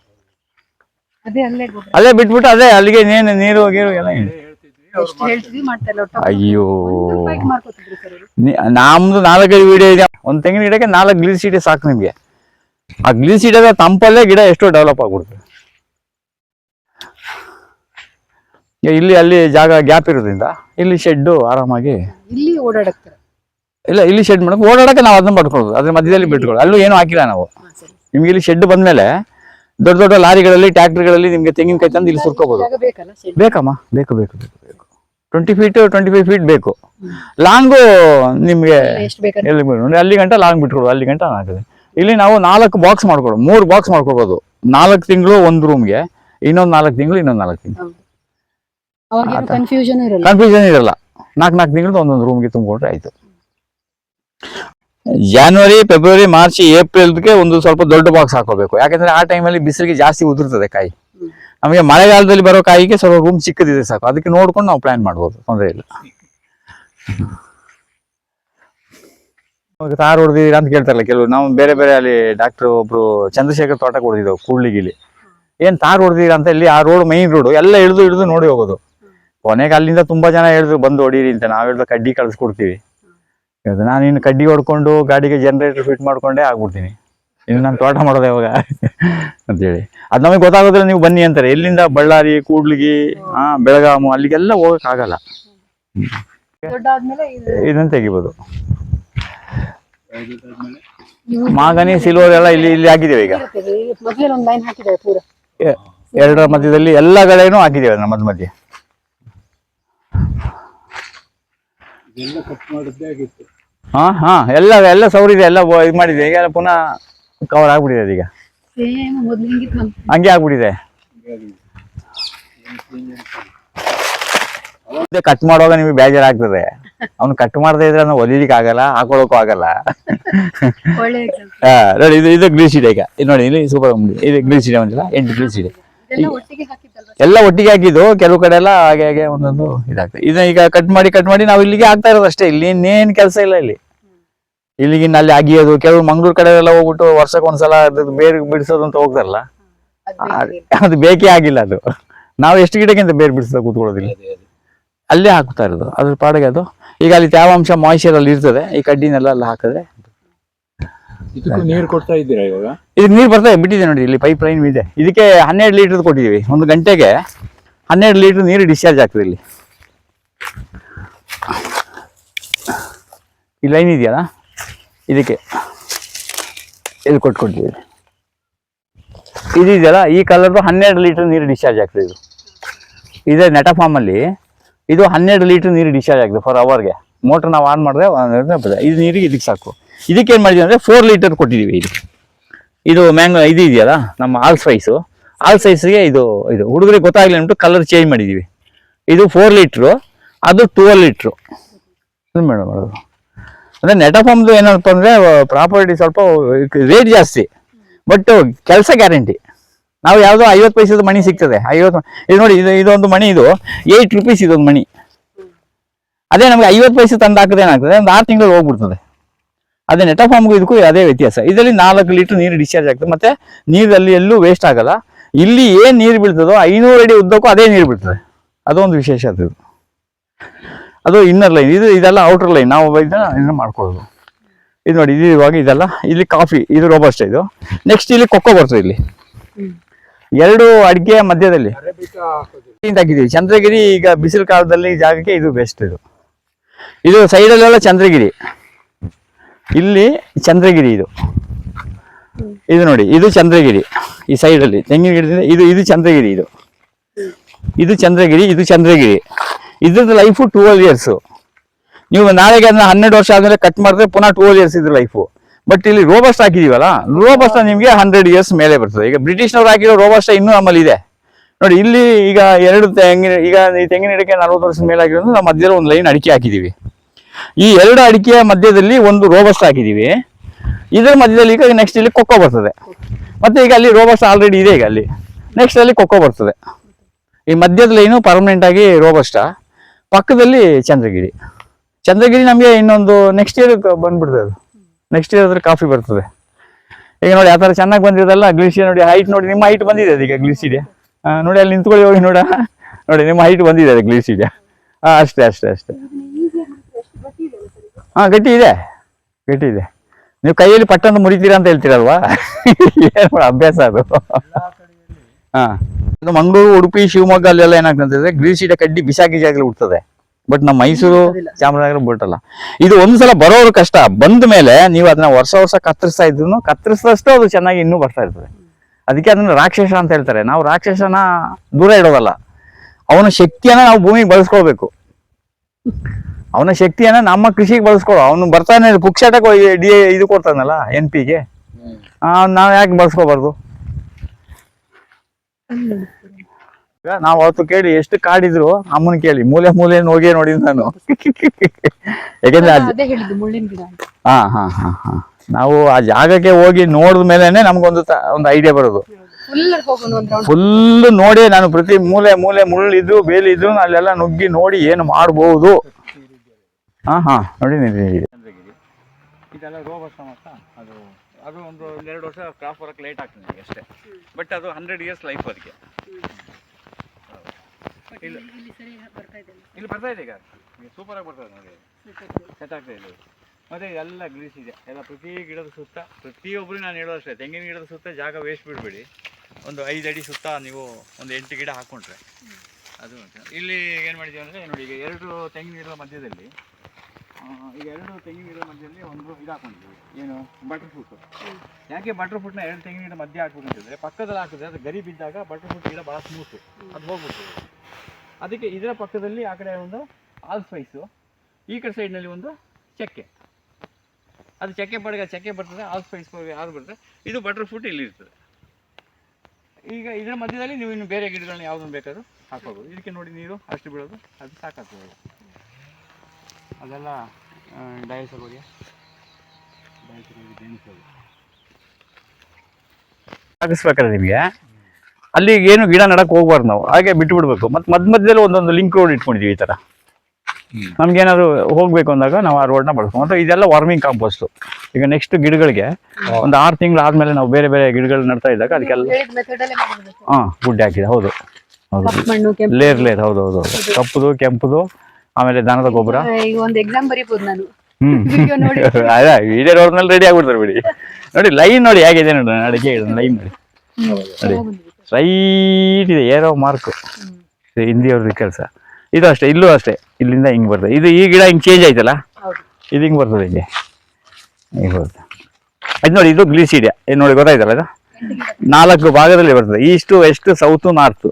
Speaker 2: ಅದೇ ಅಲ್ಲೇ ಗೊಬ್ಬರ.
Speaker 1: ಅಲ್ಲೇ ಬಿಟ್ಬಿಟ್ಟು ಅದೇ ಅಲ್ಲಿಗೆ ಇನ್ನೇನು ನೀರು ಗೀರು ಎಲ್ಲ ಏನು
Speaker 3: ಹೇಳ್ತಿದ್ವಿ ಅವ್ರು
Speaker 2: ಎಷ್ಟು ಹೇಳ್ತಿದ್ವಿ ಮಾಡ್ತಾ ಇಲ್ಲ ಒಟ್ಟು.
Speaker 1: ಅಯ್ಯೋ.
Speaker 2: ಒಂದು ರೂಪಾಯಿಗೆ ಮಾರ್ಕೋತಿದ್ರು ಸರ್
Speaker 1: ನಿ- ನಮ್ದು ನಾಲ್ಕೈದು ವಿಡಿಯೋ ಇದೆ. ಒಂದ್ ತೆಂಗಿನ ಗಿಡಕ್ಕೆ ನಾಲ್ಕು ಗ್ಲಿಸಿಡಿ ಸಾಕು ನಿಮಗೆ. ಆ ಗ್ಲೀಸಿಡದ ತಂಪಲ್ಲೇ ಗಿಡ ಎಷ್ಟೋ ಡೆವಲಪ್ ಆಗ್ಬಿಡುತ್ತೆ. ಇಲ್ಲಿ ಅಲ್ಲಿ ಜಾಗ ಗ್ಯಾಪ್ ಇರೋದ್ರಿಂದ ಇಲ್ಲಿ ಶೆಡ್ಡು ಆರಾಮಾಗಿ
Speaker 2: ಇಲ್ಲಿ ಓಡಾಡಕ್ತಾರೆ
Speaker 1: ಇಲ್ಲ ಇಲ್ಲಿ ಶೆಡ್ ಮಾಡಕ್ಕೆ ಓಡಾಡಕ್ಕೆ ನಾವು ಅದನ್ನ ಪಡ್ಕೊಳ್ಳೋದು. ಅದ್ರ ಮಧ್ಯದಲ್ಲಿ ಬಿಟ್ಕೊಳ್ಳೋದು. ಅಲ್ಲೂ ಏನೂ ಹಾಕಿಲ್ಲ ನಾವು. ನಿಮ್ಗೆ ಇಲ್ಲಿ ಶೆಡ್ ಬಂದ್ಮೇಲೆ ದೊಡ್ಡ ದೊಡ್ಡ ಲಾರಿಗಳಲ್ಲಿ ಟ್ರ್ಯಾಕ್ಟರ್ಗಳಲ್ಲಿ ನಿಮ್ಗೆ ತೆಂಗಿನಕಾಯಿ ತಂದು ಇಲ್ಲಿ ಸುರ್ಕೋಬಹುದು ಬೇಕಮ್ಮ. ಬೇಕು ಬೇಕು ಬೇಕು ಬೇಕು. Twenty feet twenty five feet ಬೇಕು. ಲಾಂಗು ನಿಮಗೆ ಎಲ್ಲಿ ಅಲ್ಲಿ ಗಂಟ ಲಾಂಗ್ ಬಿಟ್ಕೊಡು ಅಲ್ಲಿ ಗಂಟ ಹಾಕಿದೆ ಇಲ್ಲಿ ನಾವು ನಾಲ್ಕು ಬಾಕ್ಸ್ ಮಾಡ್ಕೊಡು ಮೂರು ಬಾಕ್ಸ್ ಮಾಡ್ಕೊಡ್ಬೋದು. ನಾಲ್ಕು ತಿಂಗಳು ಒಂದು ರೂಮ್ಗೆ ಇನ್ನೊಂದು ನಾಲ್ಕು ತಿಂಗಳು ಇನ್ನೊಂದು ನಾಲ್ಕು ತಿಂಗಳು.
Speaker 2: ಕನ್ಫ್ಯೂಷನ್ ಇರಲ್ಲ.
Speaker 1: ನಾಲ್ಕು ನಾಲ್ಕು ತಿಂಗಳು ಒಂದೊಂದು ರೂಮ್ಗೆ ತುಂಬಿಕೊಂಡ್ರೆ ಆಯ್ತು. ಜಾನ್ವರಿ ಫೆಬ್ರವರಿ ಮಾರ್ಚ್ ಏಪ್ರಿಲ್ಗೆ ಒಂದು ಸ್ವಲ್ಪ ದೊಡ್ಡ ಬಾಕ್ಸ್ ಹಾಕೋಬೇಕು ಯಾಕಂದ್ರೆ ಆ ಟೈಮಲ್ಲಿ ಬಿಸಿಲಿಗೆ ಜಾಸ್ತಿ ಉದುರ್ತದೆ ಕಾಯಿ. ನಮಗೆ ಮಳೆಗಾಲದಲ್ಲಿ ಬರೋ ಕಾಯಿಗೆ ಸ್ವಲ್ಪ ರೂಮ್ ಚಿಕ್ಕದಿದೆ ಸಾಕು. ಅದಕ್ಕೆ ನೋಡ್ಕೊಂಡು ನಾವು ಪ್ಲಾನ್ ಮಾಡ್ಬೋದು. ತೊಂದರೆ ಇಲ್ಲ. ತಾರ್ ಹೊಡೆದಿದ್ದೀರಾ ಅಂತ ಕೇಳ್ತಾರಲ್ಲ ಕೆಲವು ನಾವು ಬೇರೆ ಬೇರೆ ಅಲ್ಲಿ ಡಾಕ್ಟರ್ ಒಬ್ರು ಚಂದ್ರಶೇಖರ್ ತೋಟ ಹೊಡೆದಿದ್ದೆವು ಕೂಡ್ಲಿಗಿಲಿ ಏನ್ ತಾರ್ ಹೊಡೆದಿದ್ದೀರಾ ಅಂತ ಇಲ್ಲಿ ಆ ರೋಡ್ ಮೈನ್ ರೋಡ್ ಎಲ್ಲ ಇಳಿದು ಹಿಡಿದು ನೋಡಿ ಹೋಗೋದು. ಕೊನೆಗೆ ಅಲ್ಲಿಂದ ತುಂಬಾ ಜನ ಹೇಳಿದ್ರು ಬಂದು ಹೊಡೀರಿ ಅಂತ. ನಾವು ಹೇಳಿದ್ರೆ ಕಡ್ಡಿ ಕಳಿಸ್ಕೊಡ್ತೀವಿ. ನಾನು ಇನ್ನು ಕಡ್ಡಿ ಹೊಡ್ಕೊಂಡು ಗಾಡಿಗೆ ಜನರೇಟರ್ ಫಿಟ್ ಮಾಡ್ಕೊಂಡೇ ಆಗ್ಬಿಡ್ತೀನಿ. ಇನ್ನು ನಾನು ತೋಟ ಮಾಡೋದು ಅಂತ ಅಂತೇಳಿ ಅದು ನಮಗೆ ಗೊತ್ತಾಗೋದ್ರೆ ನೀವು ಬನ್ನಿ ಅಂತಾರೆ. ಎಲ್ಲಿಂದ? ಬಳ್ಳಾರಿ ಕೂಡ್ಲಿಗಿ ಹಾ ಬೆಳಗಾಮು ಅಲ್ಲಿಗೆಲ್ಲ ಹೋಗಕ್ ಆಗಲ್ಲ
Speaker 2: ದೊಡ್ಡ ಆದ್ಮೇಲೆ
Speaker 1: ಇದನ್ನ ತೆಗಿಬೋದು. ಮಾಗನಿ ಸಿಲ್ವರ್ ಎಲ್ಲ ಇಲ್ಲಿ ಇಲ್ಲಿ ಆಗಿದೆ ಈಗ.
Speaker 2: ಇರ್ತದೆ. ಒಂದು ಲೈನ್ ಹಾಕಿದ್ದಾರೆ ಪೂರ
Speaker 1: ಎ- ಎರಡರ ಮಧ್ಯದಲ್ಲಿ ಎಲ್ಲ ಕಡೆನೂ ಹಾಕಿದ್ದೇವೆ ನಮ್ಮ ಮಧ್ಯ ಮಧ್ಯೆ.
Speaker 3: ಇದೆಲ್ಲ ಕಟ್ ಮಾಡಿದ್ದೇ ಆಗಿತ್ತು.
Speaker 1: ಹಾ ಹಾ ಎಲ್ಲ ಎಲ್ಲ ಸೌರಿದೆ ಎಲ್ಲ ಇದು ಮಾಡಿದೆ. ಈಗ ಪುನಃ ಕವರ್ ಆಗ್ಬಿಟ್ಟಿದೆ ಅದೀಗ ಹಂಗೆ ಆಗ್ಬಿಟ್ಟಿದೆ. ಕಟ್ ಮಾಡುವಾಗ ನಿಮಗೆ ಬೇಜಾರಾಗ್ತದೆ. ಅವ್ನು ಕಟ್ ಮಾಡದೇ ಇದ್ರೆ ನಾವು ಹೊಲಿಲಿಕ್ಕೆ ಆಗಲ್ಲ ಹಾಕೊಳಕ್ಕೂ ಆಗಲ್ಲ.
Speaker 2: ಒಳ್ಳೆ
Speaker 1: ಹಾ, ನೋಡಿ ಇದು ಇದು ಗ್ರೀಸ್ ಇದೆ ಈಗ. ಇದು ನೋಡಿ ಇಲ್ಲಿ ಸೂಪರ್ ಇದು ಗ್ರೀಸ್ ಇದೆ ಒಂದಿಲ್ಲ ಎಂಟು ಗ್ರೀಸ್ ಇದೆ.
Speaker 2: ಒಟ್ಟಿಗೆ ಹಾಕಿದ್ದಲ್ವಾ
Speaker 1: ಎಲ್ಲ ಒಟ್ಟಿಗೆ ಹಾಕಿದ್ದು ಕೆಲವು ಕಡೆ ಎಲ್ಲ ಹಾಗೆ ಹಾಗೆ ಒಂದೊಂದು ಇದಾಗ್ತದೆ. ಇದನ್ನ ಈಗ ಕಟ್ ಮಾಡಿ ಕಟ್ ಮಾಡಿ ನಾವು ಇಲ್ಲಿಗೆ ಆಗ್ತಾ ಇರೋದು ಅಷ್ಟೇ. ಇಲ್ಲಿ ಇನ್ನೇನ್ ಕೆಲಸ ಇಲ್ಲ ಇಲ್ಲಿ. ಇಲ್ಲಿಗಿನ್ನ ಅಲ್ಲಿ ಅಗಿಯೋದು ಕೆಲವು ಮಂಗ್ಳೂರ್ ಕಡೆ ಎಲ್ಲ ಹೋಗ್ಬಿಟ್ಟು ವರ್ಷಕ್ಕೆ ಒಂದ್ಸಲ ಬೇರೆ ಬಿಡಿಸೋದು ಅಂತ ಹೋಗ್ತಾರಲ್ಲ?
Speaker 2: ಅದ್
Speaker 1: ಬೇಕೇ ಆಗಿಲ್ಲ ಅದು. ನಾವು ಎಷ್ಟು ಗಿಡಕ್ಕಿಂತ ಬೇರೆ ಬಿಡಿಸೋದು ಕೂತ್ಕೊಳ್ಳೋದಿಲ್ಲ. ಅಲ್ಲೇ ಹಾಕ್ತಾ ಇರೋದು. ಅದ್ರ ಪಾಡಿಗೆ ಅದು ಈಗ ಅಲ್ಲಿ ತೇವಾಂಶ ಮಾಯಿಶ್ಚರ್ ಅಲ್ಲಿ ಇರ್ತದೆ ಈ ಕಡ್ಡಿನೆಲ್ಲ ಅಲ್ಲಿ ಹಾಕಿದ್ರೆ.
Speaker 3: ಇದಕ್ಕೂ ನೀರು ಕೊಡ್ತಾ ಇದ್ದೀರಾ ಇವಾಗ?
Speaker 1: ಇದು ನೀರು ಬರ್ತಾ ಬಿಟ್ಟಿದೆ ನೋಡಿ ಇಲ್ಲಿ ಪೈಪ್ ಲೈನ್ ಇದೆ. ಇದಕ್ಕೆ ಹನ್ನೆರಡು ಲೀಟರ್ ಕೊಟ್ಟಿದ್ದೀವಿ ಒಂದು ಗಂಟೆಗೆ ಹನ್ನೆರಡು ಲೀಟರ್ ನೀರು ಡಿಸ್ಚಾರ್ಜ್ ಆಗ್ತದೆ ಇಲ್ಲಿ. ಈ ಲೈನ್ ಇದೆಯಲ್ಲ ಇದಕ್ಕೆ ಇಲ್ಲಿ ಕೊಟ್ಕೊಡ್ತೀವಿ ಇದು ಇದೆಯಲ್ಲ ಈ ಕಲರ್ದು ಹನ್ನೆರಡು ಲೀಟರ್ ನೀರು ಡಿಸ್ಚಾರ್ಜ್ ಆಗ್ತದೆ ಇದು. ಇದೆ ನೆಟ ಫಾರ್ಮಲ್ಲಿ ಇದು ಹನ್ನೆರಡು ಲೀಟರ್ ನೀರು ಡಿಸ್ಚಾರ್ಜ್ ಆಗಿದೆ ಫಾರ್ ಅವರ್ಗೆ ಮೋಟರ್ ನಾವು ಆನ್ ಮಾಡಿದ್ರೆ ಇದು ನೀರಿಗೆ ಇದಕ್ಕೆ ಸಾಕು. ಇದಕ್ಕೆ ಏನು ಮಾಡಿದ್ವಿ ಅಂದರೆ ಫೋರ್ ಲೀಟರ್ ಕೊಟ್ಟಿದ್ದೀವಿ ಇದು. ಇದು ಮ್ಯಾಂಗೋ ಇದು ಇದೆಯಲ್ಲ, ನಮ್ಮ ಆಲ್ ಸೈಸು ಆಲ್ ಸೈಸ್ಗೆ ಇದು ಇದು ಹುಡುಗರಿಗೆ ಗೊತ್ತಾಗಲಿ ಅಂದ್ಬಿಟ್ಟು ಕಲರ್ ಚೇಂಜ್ ಮಾಡಿದ್ದೀವಿ ಇದು ಫೋರ್ ಲೀಟ್ರು ಅದು ಟುವೆಲ್ ಲೀಟ್ರು ಮೇಡಮ್ ಅದು ಅಂದರೆ ನೆಟಫಾಮ್ದು ಏನಪ್ಪ ಅಂದರೆ ಪ್ರಾಪರ್ಟಿ ಸ್ವಲ್ಪ ರೇಟ್ ಜಾಸ್ತಿ. ಬಟ್ ಕೆಲಸ ಗ್ಯಾರಂಟಿ ನಾವು ಯಾವುದೋ ಐವತ್ತು ಪೈಸದ ಮಣಿ ಸಿಗ್ತದೆ. ಐವತ್ತು ಇದು ನೋಡಿ, ಇದು ಇದೊಂದು ಮಣಿ ಇದು. ಏಯ್ಟ್ ರುಪೀಸ್ ಇದೊಂದು ಮಣಿ. ಅದೇ ನಮಗೆ ಐವತ್ತು ಪೈಸೆ ತಂದು ಹಾಕಿದ್ರೆ ಏನಾಗ್ತದೆ? ಒಂದು ಆರು ತಿಂಗಳು ಹೋಗ್ಬಿಡ್ತದೆ. ಅದೇ ನೆಟಫಾರ್ಮ್ಗೂ ಇದಕ್ಕೂ ಅದೇ ವ್ಯತ್ಯಾಸ. ಇದರಲ್ಲಿ ನಾಲ್ಕು ಲೀಟರ್ ನೀರು ಡಿಸ್ಚಾರ್ಜ್ ಆಗ್ತದೆ. ಮತ್ತೆ ನೀರಲ್ಲಿ ಎಲ್ಲೂ ವೇಸ್ಟ್ ಆಗಲ್ಲ. ಇಲ್ಲಿ ಏನು ನೀರು ಬೀಳ್ತದೋ ಐನೂರು ಅಡಿ ಉದ್ದಕ್ಕೂ ಅದೇ ನೀರು ಬೀಳ್ತದೆ. ಅದೊಂದು ವಿಶೇಷ ಅದು. ಅದು ಇನ್ನರ್ ಲೈನ್ ಇದು ಇದೆಲ್ಲ ಔಟರ್ ಲೈನ್ ನಾವು ಇದನ್ನ ಮಾಡ್ಕೊಳ್ಳೋದು. ಇದು ನೋಡಿ, ಇದು ಇವಾಗ ಇದೆಲ್ಲ. ಇಲ್ಲಿ ಕಾಫಿ ಇದು ರೋಬಸ್ಟ್ ಇದು. ನೆಕ್ಸ್ಟ್ ಇಲ್ಲಿ ಕೊಕ್ಕೋ ಬರ್ತದೆ ಇಲ್ಲಿ. ಎರಡು ಅಡಿಕೆ ಮಧ್ಯದಲ್ಲಿ. ಚಂದ್ರಗಿರಿ. ಈಗ ಬಿಸಿಲು ಕಾಲದಲ್ಲಿ ಜಾಗಕ್ಕೆ ಇದು ಬೆಸ್ಟ್ ಇದು. ಇದು ಸೈಡಲ್ಲೆಲ್ಲ ಚಂದ್ರಗಿರಿ. ಇಲ್ಲಿ ಚಂದ್ರಗಿರಿ ಇದು. ಇದು ನೋಡಿ, ಇದು ಚಂದ್ರಗಿರಿ. ಈ ಸೈಡಲ್ಲಿ ತೆಂಗಿನ ಗಿಡದಿಂದ ಇದು ಇದು ಚಂದ್ರಗಿರಿ ಇದು. ಇದು ಚಂದ್ರಗಿರಿ ಇದು ಚಂದ್ರಗಿರಿ. ಇದ್ರದ್ದು ಲೈಫು ಟೂವೆಲ್ ಇಯರ್ಸು ನೀವು ನಾಳೆಗೆ ಅದನ್ನ ಹನ್ನೆರಡು ವರ್ಷ ಆದಮೇಲೆ ಕಟ್ ಮಾಡಿದ್ರೆ ಪುನಃ ಟೂವೆಲ್ ಇಯರ್ಸ್ ಇದ್ರ ಲೈಫು ಬಟ್ ಇಲ್ಲಿ ರೋಬಸ್ಟ್ ಹಾಕಿದೀವಲ್ಲ ರೋಬಸ್ಟ್ ನಿಮಗೆ ಹಂಡ್ರೆಡ್ ಇಯರ್ಸ್ ಮೇಲೆ ಬರ್ತದೆ. ಈಗ ಬ್ರಿಟಿಷ್ನವ್ರು ಹಾಕಿರೋ ರೋಬಸ್ಟ್ ಇನ್ನೂ ನಮ್ಮಲ್ಲಿ ಇದೆ ನೋಡಿ ಇಲ್ಲಿ ಈಗ ಎರಡು ತೆಂಗಿನ ಈಗ ಈ ತೆಂಗಿನ ಅಡಿಕೆ ನಲ್ವತ್ತು ವರ್ಷದ ಮೇಲೆ ಆಗಿರೋದು ನಾವು ಮಧ್ಯದಲ್ಲಿ ಒಂದು ಲೈನ್ ಅಡಿಕೆ ಹಾಕಿದೀವಿ. ಈ ಎರಡು ಅಡಿಕೆಯ ಮಧ್ಯದಲ್ಲಿ ಒಂದು ರೋಬಸ್ಟ್ ಹಾಕಿದೀವಿ. ಇದರ ಮಧ್ಯದಲ್ಲಿ ಈಗ ನೆಕ್ಸ್ಟ್ ಇಲ್ಲಿ ಕೊಕ್ಕೋ ಬರ್ತದೆ. ಮತ್ತೆ ಈಗ ಅಲ್ಲಿ ರೋಬಸ್ಟ್ ಆಲ್ರೆಡಿ ಇದೆ ಈಗ ಅಲ್ಲಿ. ನೆಕ್ಸ್ಟ್ ಅಲ್ಲಿ ಕೊಕ್ಕೋ ಬರ್ತದೆ. ಈ ಮಧ್ಯದ ಲೈನು ಪರ್ಮನೆಂಟ್ ಆಗಿ ರೋಬಸ್ಟ ಪಕ್ಕದಲ್ಲಿ ಚಂದ್ರಗಿರಿ. ಚಂದ್ರಗಿರಿ ನಮಗೆ ಇನ್ನೊಂದು ನೆಕ್ಸ್ಟ್ ಇಯರ್ ಬಂದ್ಬಿಡ್ತದೆ ಅದು. ನೆಕ್ಸ್ಟ್ ಇಯರ್ ಕಾಫಿ ಬರ್ತದೆ. ಈಗ ನೋಡಿ ಆ ಥರ ಚೆನ್ನಾಗಿ ಬಂದಿರೋದಲ್ಲ ಗ್ಲಿಸಿ ನೋಡಿ ಹೈಟ್ ನೋಡಿ, ನಿಮ್ಮ ಹೈಟ್ ಬಂದಿದೆ ಅದೀಗ ಇದೆ ನೋಡಿ ಅಲ್ಲಿ ನಿಂತ್ಕೊಳ್ಳಿ ಹೋಗಿ ನೋಡ. ನೋಡಿ, ನಿಮ್ಮ ಹೈಟ್ ಬಂದಿದೆ ಅದು ಇದೆ ಹಾಂ ಅಷ್ಟೇ ಅಷ್ಟೇ ಅಷ್ಟೇ. ಹಾಂ ಗಟ್ಟಿ ಇದೆ. ಗಟ್ಟಿ ಇದೆ. ನೀವು ಕೈಯಲ್ಲಿ ಪಟ್ಟನ್ನು ಮುರಿತೀರಾ ಅಂತ ಹೇಳ್ತೀರಲ್ವಾ? ಏನು ಅಭ್ಯಾಸ ಅದು. ಹಾಂ ಮಂಗಳೂರು, ಉಡುಪಿ, ಶಿವಮೊಗ್ಗ ಅಲ್ಲೆಲ್ಲ ಏನಾಗ್ತದೆ ಗ್ರೀಸಿಡ ಕಡ್ಡಿ ಬಿಸಾಕಿ ಜಾಗಲಿ ಹುಡ್ತದೆ ಬಟ್ ನಮ್ಮ ಮೈಸೂರು ಚಾಮರಾಜನಗರ ಬಿಟ್ಟಲ್ಲ. ಇದು ಒಂದ್ಸಲ ಬರೋರು ಕಷ್ಟ. ಬಂದ ಮೇಲೆ ನೀವು ಅದನ್ನ ವರ್ಷ ವರ್ಷ ಕತ್ತರಿಸ್ತಾ ಇದ್ರು ಕತ್ತರಿಸಿದಷ್ಟು ಅದು ಚೆನ್ನಾಗಿ ಇನ್ನೂ ಬರ್ತಾ ಇರ್ತದೆ. ಅದಕ್ಕೆ ಅದನ್ನ ರಾಕ್ಷಸ ಅಂತ ಹೇಳ್ತಾರೆ. ನಾವು ರಾಕ್ಷಸನ ದೂರ ಇಡೋದಲ್ಲ. ಅವನ ಶಕ್ತಿಯನ್ನ ನಾವು ಭೂಮಿಗೆ ಬಳಸ್ಕೊಳ್ಬೇಕು. ಅವನ ಶಕ್ತಿಯನ್ನ ನಮ್ಮ ಕೃಷಿಗೆ ಬಳಸ್ಕೊಳ್ಳೋ ಅವನು ಬರ್ತಾನೆ ಪುಕ್ಷಾಟಕ್ಕೆ ಡಿ ಇದು ಕೊಡ್ತಾನಲ್ಲ ಎನ್ ಪಿಗೆ ನಾವು ಯಾಕೆ ಬಳಸ್ಕೋಬಾರ್ದು? ನಾವು ಅವತ್ತು ಕೇಳಿ ಎಷ್ಟು ಕಾಡಿದ್ರು ಅಮ್ಮನ್ ಕೇಳಿ. ಮೂಲೆ ಮೂಲೆ ಹೋಗಿ ನೋಡಿದ್ ನಾನು. ಯಾಕೆಂದ್ರೆ ಅದೇ
Speaker 2: ಹೇಳಿದ್ದು ಮುಳ್ಳಿನ ಗಿಡ
Speaker 1: ಹಾ ಹಾ ಹಾ ಹಾ. ನಾವು ಆ ಜಾಗಕ್ಕೆ ಹೋಗಿ ನೋಡಿದ ಮೇಲೆನೆ ನಮ್ಗೊಂದು ಒಂದು ಐಡಿಯಾ ಬರೋದು.
Speaker 2: ಫುಲ್ ಹೋಗೋಣ ಒಂದ್
Speaker 1: ಫುಲ್ ನೋಡಿ ನಾನು ಪ್ರತಿ ಮೂಲೆ ಮೂಲೆ ಮುಳ್ಳಿದ್ದು ಬೇಲಿದ್ದು ಅಲ್ಲೆಲ್ಲ ನುಗ್ಗಿ ನೋಡಿ ಏನು ಮಾಡಬಹುದು ಹಾ ಹಾ ನೋಡಿ ಇದೆಲ್ಲ ಅದು ಅದು ಒಂದು ಎರಡು ವರ್ಷ ಕ್ರಾಪ್ ವರ್ಕ್ ಲೇಟ್ ಆಗ್ತದೆ ಅಷ್ಟೇ. ಬಟ್ ಅದು ಹಂಡ್ರೆಡ್ ಇಯರ್ಸ್ ಲೈಫ್ ಅದಕ್ಕೆ. ಇಲ್ಲ.
Speaker 2: ಇಲ್ಲಿ ಬರ್ತಾ ಇದೆ
Speaker 1: ಬರ್ತಾ ಇದೆ ಈಗ. ಸೂಪರ್ ಆಗಿ ಬರ್ತದೆ ನೋಡಿ. ಸೆಟ್ ಆಗ್ತಾ ಇದೆ. ಮತ್ತೆ ಎಲ್ಲ ಗ್ರೀಸ್ ಇದೆ. ಎಲ್ಲ ಪ್ರತಿ ಗಿಡದ ಸುತ್ತ ಪ್ರತಿಯೊಬ್ಬರು ನಾನು ಹೇಳೋ ಅಷ್ಟೇ ತೆಂಗಿನ ಗಿಡದ ಸುತ್ತ ಜಾಗ ವೇಸ್ಟ್ ಬಿಡಬೇಡಿ. ಒಂದು ಐದು ಅಡಿ ಸುತ್ತ ನೀವು ಒಂದು ಎಂಟು ಗಿಡ ಹಾಕ್ಕೊಂಡ್ರೆ ಅದು. ಇಲ್ಲಿ ಏನು ಮಾಡಿದ್ದೀವಿ ಅಂದರೆ ನೋಡಿ ಈಗ ಎರಡು ತೆಂಗಿನ ಗಿಡದ ಮಧ್ಯದಲ್ಲಿ ಈಗ ಎರಡು ತೆಂಗಿನ ಗಿಡದ ಮಧ್ಯದಲ್ಲಿ ಒಂದು ಇದು ಹಾಕೊಂಡಿದ್ದೀವಿ ಏನು? ಬಟರ್ ಫ್ರೂಟು ಯಾಕೆ ಬಟರ್ ಫ್ರೂಟ್ನ ಎರಡು ತೆಂಗಿನ ಗಿಡ ಮಧ್ಯ ಹಾಕ್ಬೇಕು ಅಂತಂದರೆ ಪಕ್ಕದಲ್ಲಿ ಹಾಕಿದ್ರೆ ಅದು ಗರಿ ಬಿದ್ದಾಗ ಬಟರ್ ಫ್ರೂಟ್ ಗಿಡ ಭಾಳ ಸ್ಮೂತು ಅದು ಹೋಗ್ಬಿಡ್ತದೆ. ಅದಕ್ಕೆ ಇದರ ಪಕ್ಕದಲ್ಲಿ ಆ ಕಡೆ ಒಂದು ಆಲ್ ಸ್ಪೈಸು ಈ ಕಡೆ ಸೈಡ್ನಲ್ಲಿ ಒಂದು ಚಕ್ಕೆ. ಅದು ಚಕ್ಕೆ ಪಡಗ ಚಕ್ಕೆ ಬರ್ತದೆ ಆಲ್ ಸ್ಪೈಸ್ ಯಾರು ಬರ್ತದೆ. ಇದು ಬಟರ್ ಫ್ರೂಟ್ ಇಲ್ಲಿ ಇರ್ತದೆ. ಈಗ ಇದರ ಮಧ್ಯದಲ್ಲಿ ನೀವು ಇನ್ನು ಬೇರೆ ಗಿಡಗಳನ್ನ ಯಾವುದನ್ನು ಬೇಕಾದರೂ ಹಾಕೋಬೋದು ಇದಕ್ಕೆ ನೋಡಿ ನೀರು ಅಷ್ಟು ಬೀಳೋದು, ಅದು ಸಾಕಾಗ್ತದೆ. ಅದೆಲ್ಲ ಡಯಸರೋಡಿಯ ಸಾಗಿಸ್ಬೇಕಾದ್ರೆ ನಿಮಗೆ? ಅಲ್ಲಿ ಏನು ಗಿಡ ನಡಕ್ ಹೋಗ್ಬಾರ್ದು ನಾವು. ಹಾಗೆ ಬಿಟ್ಟು ಬಿಡ್ಬೇಕು ಮತ್ತೆ ಮಧ್ಯ ಮಧ್ಯದಲ್ಲಿ ಒಂದೊಂದು ಲಿಂಕ್ ರೋಡ್ ಇಟ್ಕೊಂಡಿದೀವಿ ಈ ತರ. ನಮ್ಗೇನಾದ್ರು ಹೋಗ್ಬೇಕು ಅಂದಾಗ ನಾವು ಆ ರೋಡ್ನ ಬಳಸ್ಕೊಂಡು ಮತ್ತೆ ಇದೆಲ್ಲ ವಾರ್ಮಿಂಗ್ ಕಾಂಪೋಸ್ಟ್ ಈಗ ನೆಕ್ಸ್ಟ್ ಗಿಡಗಳಿಗೆ ಒಂದು ಆರು ತಿಂಗಳು ಆದ್ಮೇಲೆ ನಾವು ಬೇರೆ ಬೇರೆ ಗಿಡಗಳು ನಡ್ತಾ ಇದ್ದಾಗ ಅದಕ್ಕೆಲ್ಲ ಹಾ ಗುಡ್ಡೆ ಹಾಕಿದೆ. ಹೌದು. ಹೌದು.
Speaker 2: ಕಪ್ಪು ಮಣ್ಣು ಕೆಂಪು
Speaker 1: ಲೇರ್ ಲೇರ್. ಹೌದು ಹೌದು ಹೌದು. ಕಪ್ಪುದು ಕೆಂಪುದು ಆಮೇಲೆ ದನದ ಗೊಬ್ಬರ.
Speaker 2: ಈಗ ಒಂದು ಎಕ್ಸಾಮ್ ಬರೀಬಹುದು ನಾನು.
Speaker 1: ಹ್ಮ್.
Speaker 2: ವಿಡಿಯೋ ನೋಡಿ.
Speaker 1: ಅದ ವಿಡಿಯೋ ನೋಡಿದ್ಮೇಲೆ ರೆಡಿ ಆಗ್ಬಿಡ್ತಾರೆ ಬಿಡಿ. ನೋಡಿ ಲೈನ್ ನೋಡಿ ಹೇಗಿದೆ ನೋಡಿ ಅಡಿಕೆ ಲೈನ್ ನೋಡಿ. ನೋಡಿ. ಸ್ಟ್ರೈಟ್ ಇದೆ ಏರೋ ಮಾರ್ಕ್. ಹಿಂದಿಯವ್ರದ್ದು ಕೆಲಸ. ಇದು ಅಷ್ಟೇ ಇಲ್ಲೂ ಅಷ್ಟೇ ಇಲ್ಲಿಂದ ಹಿಂಗೆ ಬರ್ತದೆ. ಇದು ಈ ಗಿಡ ಹಿಂಗೆ ಚೇಂಜ್ ಆಯ್ತಲ್ಲ? ಇದು ಹಿಂಗೆ ಬರ್ತದೆ ಇಲ್ಲಿ. ಹಿಂಗೆ ಬರ್ತದೆ. ಅದು ನೋಡಿ ಇದು ಗ್ಲೀಸಿಡಿಯಾ ಏನು ನೋಡಿ ಗೊತ್ತಾಯ್ತಲ್ಲ ಇದು? ನಾಲ್ಕು ಭಾಗದಲ್ಲಿ ಬರ್ತದೆ. East west south north.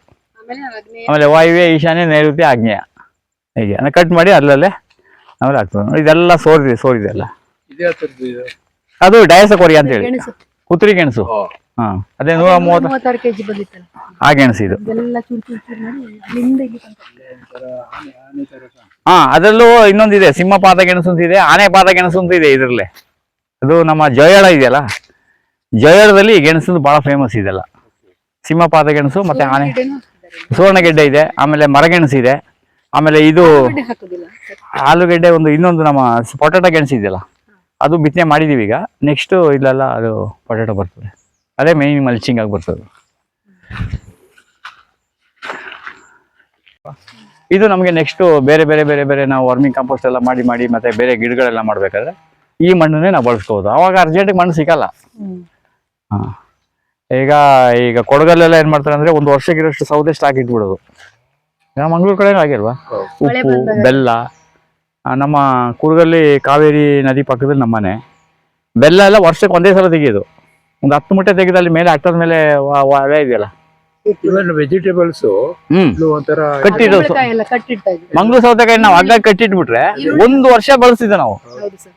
Speaker 2: ಆಮೇಲೆ
Speaker 1: ವಾಯುವ್ಯ ಈಶಾನ್ಯ ನೈಋತ್ಯ ಆಗ್ನೇಯ. ಹೀಗೆ. ಕಟ್ ಮಾಡಿ ಅಲ್ಲಲ್ಲೇ ಆಮೇಲೆ ಆಗ್ತದೆ ನೋಡಿ ಇದೆಲ್ಲ ಸೋರಿದೆ ಸೋರಿದೆ ಅಲ್ಲ.
Speaker 3: ಇದೇ ಥರದ್ದು ಇದು.
Speaker 1: ಅದು ಡಯಸ ಕೊರಿ ಅಂತ ಹೇಳಿ. ಕುತ್ರಿ ಗೆಣಸು. ಹಾ. ಅದೇ ನೂರ ಮೂವತ್ತು
Speaker 2: ಮೂವತ್ತಾರು ಕೆಜಿ ಬಂದಿತ್ತಲ್ಲ.
Speaker 1: ಆ ಗೆಣಸು ಇದು
Speaker 2: ಇದೆಲ್ಲ ಚೂರು ಚೂರು ಚೂರು ಮಾಡಿ ಅಲ್ಲಿಂದ ಇಲ್ಲಿ ತನಕ.
Speaker 1: ಹಾ ಅದರಲ್ಲೂ ಇನ್ನೊಂದಿದೆ. ಸಿಂಹಪಾದ ಗೆಣಸು ಅಂತ ಇದೆ ಆನೆ ಪಾದ ಗೆಣಸು ಅಂತ ಇದೆ ಇದರಲ್ಲೇ. ಅದು ನಮ್ಮ ಜೊಯಾಳ ಇದೆಯಲ್ಲ ಜೊಯಾಳದಲ್ಲಿ ಗೆಣಸು ಬಹಳ ಫೇಮಸ್ ಇದೆಲ್ಲ. ಸಿಂಹಪಾದ ಗೆಣಸು ಮತ್ತೆ ಆನೆ.
Speaker 2: ಗಿಡನೂ ಹಾಕಿದ್ದಾರೆ.
Speaker 1: ಸುವರ್ಣಗೆಡ್ಡೆ ಇದೆ ಆಮೇಲೆ ಮರಗೆಣಸು ಇದೆ ಆಮೇಲೆ ಇದು
Speaker 2: ಗಿಡ ಹಾಕೋದಿಲ್ಲ
Speaker 1: ಆಲೂಗೆಡ್ಡೆ ಒಂದು ಇನ್ನೊಂದು ನಮ್ಮ ಪೊಟಾಟೊ ಗೆಣಸು ಇದೆಯಲ್ಲ ಅದು ಬಿತ್ತನೆ ಮಾಡಿದೀವಿ ಈಗ. ನೆಕ್ಸ್ಟ್ ಇಲ್ಲೆಲ್ಲ ಅದು ಪೊಟಾಟೊ ಬರ್ತದೆ. ಅದೇ ಮೇನ್ ಮಲ್ಚಿಂಗ್ ಆಗಿ ಬರ್ತದೆ ಇದು ನಮಗೆ ನೆಕ್ಸ್ಟು ಬೇರೆ ಬೇರೆ ಬೇರೆ ಬೇರೆ ನಾವು ವಾರ್ಮಿಂಗ್ ಕಾಂಪೋಸ್ಟ್ ಎಲ್ಲ ಮಾಡಿ ಮಾಡಿ ಮತ್ತೆ ಬೇರೆ ಗಿಡಗಳೆಲ್ಲ ಮಾಡಬೇಕಾದ್ರೆ ಈ ಮಣ್ಣನ್ನೇ ನಾವು ಬಳಸ್ಕೋಬೋದು ಅವಾಗ ಅರ್ಜೆಂಟಿಗೆ ಮಣ್ಣು ಸಿಗಲ್ಲ. ಈಗ ಈಗ ಕೊಡಗಲ್ಲೆಲ್ಲ ಏನು ಮಾಡ್ತಾರೆ ಅಂದ್ರೆ ಒಂದು ವರ್ಷಕ್ಕಿರೋಷ್ಟು ಸೌದೆ ಸ್ಟಾಕ್ ಇಟ್ಬಿಡೋದು. ನಾವು ಮಂಗಳೂರು ಕಡೆ ಆಗಿಲ್ವಾ ಉಪ್ಪು ಬೆಲ್ಲ. ನಮ್ಮ ಕೂರ್ಗಲ್ಲಿ ಕಾವೇರಿ ನದಿ ಪಕ್ಕದಲ್ಲಿ ನಮ್ಮನೆ. ಬೆಲ್ಲ ಎಲ್ಲ ವರ್ಷಕ್ಕೆ ಒಂದೇ ಸಲ ತೆಗಿಯೋದು. ಒಂದು ಹತ್ತು ಮೂಟೆ ತೆಗೆದು ಅಲ್ಲಿ ಮೇಲೆ ಅಟ್ಟದ ಮೇಲೆ ವ- ವ- ಅಲೆ ಇದೆಯಲ್ಲ?
Speaker 3: Even vegetables
Speaker 1: hmm.
Speaker 3: ಇದು ಒಂಥರ
Speaker 1: ಕಟ್ಟಿಡೋದು
Speaker 2: ಕುಂಬಳಕಾಯಿ ಎಲ್ಲ ಕಟ್ಟಿಡ್ತಾ ಇದ್ರು
Speaker 1: ಮಂಗಳೂರು ಸೌತೆಕಾಯಿ ನಾವು ಅಗ್ಗ ಕಟ್ಟಿಟ್ಬಿಟ್ರೆ ಒಂದು ವರ್ಷ ಬಳಸಿದ್ದೆ ನಾವು.
Speaker 2: ಹೌದು ಸರ್.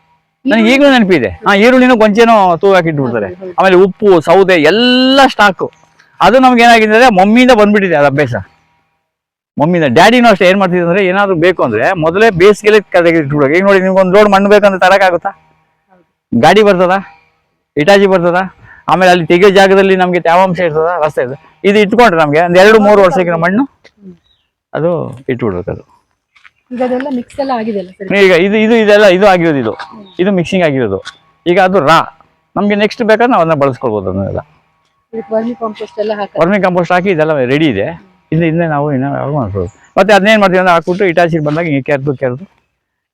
Speaker 1: ನನಗೆ ಈಗಲೂ ನೆನಪಿದೆ. ಹಾ ಈರುಳ್ಳಿನೂ ಗೊಂಚೇನೋ ತೂಗಾಕಿ ಇಟ್ಬಿಡ್ತಾರೆ. ಆಮೇಲೆ ಉಪ್ಪು ಸೌದೆ ಎಲ್ಲ ಸ್ಟಾಕು ಅದು ನಮ್ಗೆ ಏನಾಗಿದೆ ಅಂದ್ರೆ ಮಮ್ಮಿಯಿಂದ ಬಂದ್ಬಿಟ್ಟಿದೆ ಅದು ಅಭ್ಯಾಸ. ಮಮ್ಮಿಯಿಂದ ಡ್ಯಾಡಿನೂ ಅಷ್ಟೇ ಏನ್ ಮಾಡ್ತಿದ್ರು ಅಂದ್ರೆ ಏನಾದ್ರು ಬೇಕು ಅಂದ್ರೆ ಮೊದಲೇ ಬೇಸಿಗೆಲೆ ಇಟ್ಬಿಡೋದು ಈಗ ನೋಡಿ ನಿಮ್ಗೆ ಒಂದು ಲೋಡ್ ಮಣ್ಣು ಬೇಕಂದ್ರೆ ತರಕಾಗುತ್ತಾ ಗಾಡಿ ಬರ್ತದ? ಇಟಾಜಿ ಬರ್ತದ? ಆಮೇಲೆ ಅಲ್ಲಿ ತೆಗೆಯೋ ಜಾಗದಲ್ಲಿ ನಮ್ಗೆ ತೇವಾಂಶ ಇರ್ತದ? ರಸ್ತೆ ಇದೆ. ಇದು ಇಟ್ಕೊಂಡ್ರೆ ನಮ್ಗೆ ಒಂದ್ ಎರಡು ಮೂರು ವರ್ಷಕ್ಕಿನ ಮಣ್ಣು ಅದು ಇಟ್ಬಿಡ್ಬೇಕು ಅದು.
Speaker 2: ಈಗ
Speaker 1: ಇದು ಇದು ಇದೆಲ್ಲ ಇದು ಆಗಿರೋದು ಇದು. ಇದು ಮಿಕ್ಸಿಂಗ್ ಆಗಿರೋದು. ಈಗ ಅದು ರಾ. ನಮ್ಗೆ ನೆಕ್ಸ್ಟ್ ಬೇಕಾದ್ರೆ ನಾವು ಅದನ್ನ ಬಳಸ್ಕೊಳ್ಬೋದು ಅದನ್ನೆಲ್ಲ.
Speaker 2: ವರ್ಮಿ ಕಾಂಪೋಸ್ಟ್ ಹಾಕ.
Speaker 1: ಇದೆಲ್ಲ ರೆಡಿ ಇದೆ. ಇದು ಹಿಂದೆ ನಾವು ಇನ್ನೂ ಯಾವಾಗ ಮಾಡ್ಬೋದು? ಮತ್ತೆ ಅದನ್ನೇನು ಮಾಡ್ತೀವಿ ಅಂದ್ರೆ ಹಾಕ್ಬಿಟ್ಟು ಇಟಾಚಿ ಬಂದಾಗ ಹಿಂಗೆ ಕೆರೆದು ಕೆರೆದು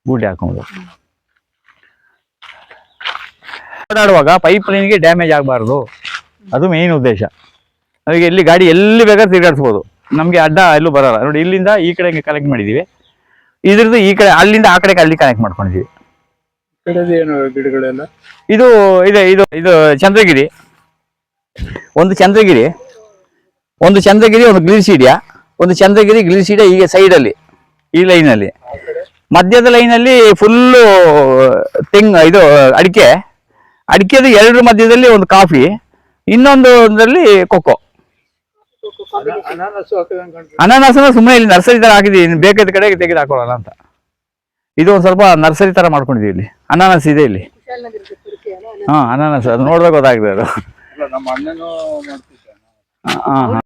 Speaker 1: ಗೂಟಿ ಹಾಕೊಂಡು ಓಡಾಡುವಾಗ ಪೈಪ್ ಲೈನ್ಗೆ ಡ್ಯಾಮೇಜ್ ಆಗಬಾರ್ದು. ಅದು ಮೇನ್ ಉದ್ದೇಶ. ನಮಗೆ ಇಲ್ಲಿ ಗಾಡಿ ಎಲ್ಲಿ ಬೇಕಾದ್ರೆ ತಿರುಗಾಡಿಸ್ಬೋದು. ನಮಗೆ ಅಡ್ಡ ಎಲ್ಲೂ ಬರಲ್ಲ. ನೋಡಿ ಇಲ್ಲಿಂದ ಈ ಕಡೆಗೆ ಕನೆಕ್ಟ್ ಮಾಡಿದ್ದೀವಿ ಇದ್ರದ್ದು ಈ ಕಡೆ ಅಲ್ಲಿಂದ ಆ ಕಡೆಗೆ ಅಲ್ಲಿ ಕನೆಕ್ಟ್ ಮಾಡ್ಕೊಂಡಿದ್ದೀವಿ
Speaker 3: ಕಡೆದು ಏನು ಗಿಡಗಳೆಲ್ಲ?
Speaker 1: ಇದು ಇದೆ ಇದು ಇದು ಚಂದ್ರಗಿರಿ. ಒಂದು ಚಂದ್ರಗಿರಿ. ಒಂದು ಚಂದ್ರಗಿರಿ ಒಂದು ಗ್ಲಿಸಿಡಿಯಾ ಒಂದು ಚಂದ್ರಗಿರಿ ಗ್ಲಿಸಿಡಿಯಾ ಹೀಗೆ ಸೈಡಲ್ಲಿ ಈ ಲೈನಲ್ಲಿ ಮಧ್ಯದ ಲೈನಲ್ಲಿ ಫುಲ್ಲು ತೆಂಗ್ ಇದು ಅಡಿಕೆ. ಅಡಿಕೆದು ಎರಡರ ಮಧ್ಯದಲ್ಲಿ ಒಂದು ಕಾಫಿ ಇನ್ನೊಂದು ಒಂದರಲ್ಲಿ ಕೊಕ್ಕೋ. ಅನಾನಸನ ಸುಮ್ಮನೆ ಇಲ್ಲಿ ನರ್ಸರಿ ತರ ಹಾಕಿದೀವಿ ಇನ್ನು ಬೇಕಾದ ಕಡೆಗೆ ತೆಗೆದು ಹಾಕೊಳ್ಳೋಣ ಅಂತ. ಇದು ಒಂದು ಸ್ವಲ್ಪ ನರ್ಸರಿ ತರ ಮಾಡ್ಕೊಂಡಿದೀವಿ ಇಲ್ಲಿ. ಅನಾನಸ್ ಇದೆ ಇಲ್ಲಿ. ಹಾ ಅನಾನಸ್ ಅದು ನೋಡ್ಬೇಕು ಗೊತ್ತಾಗಿದೆ ಅದು.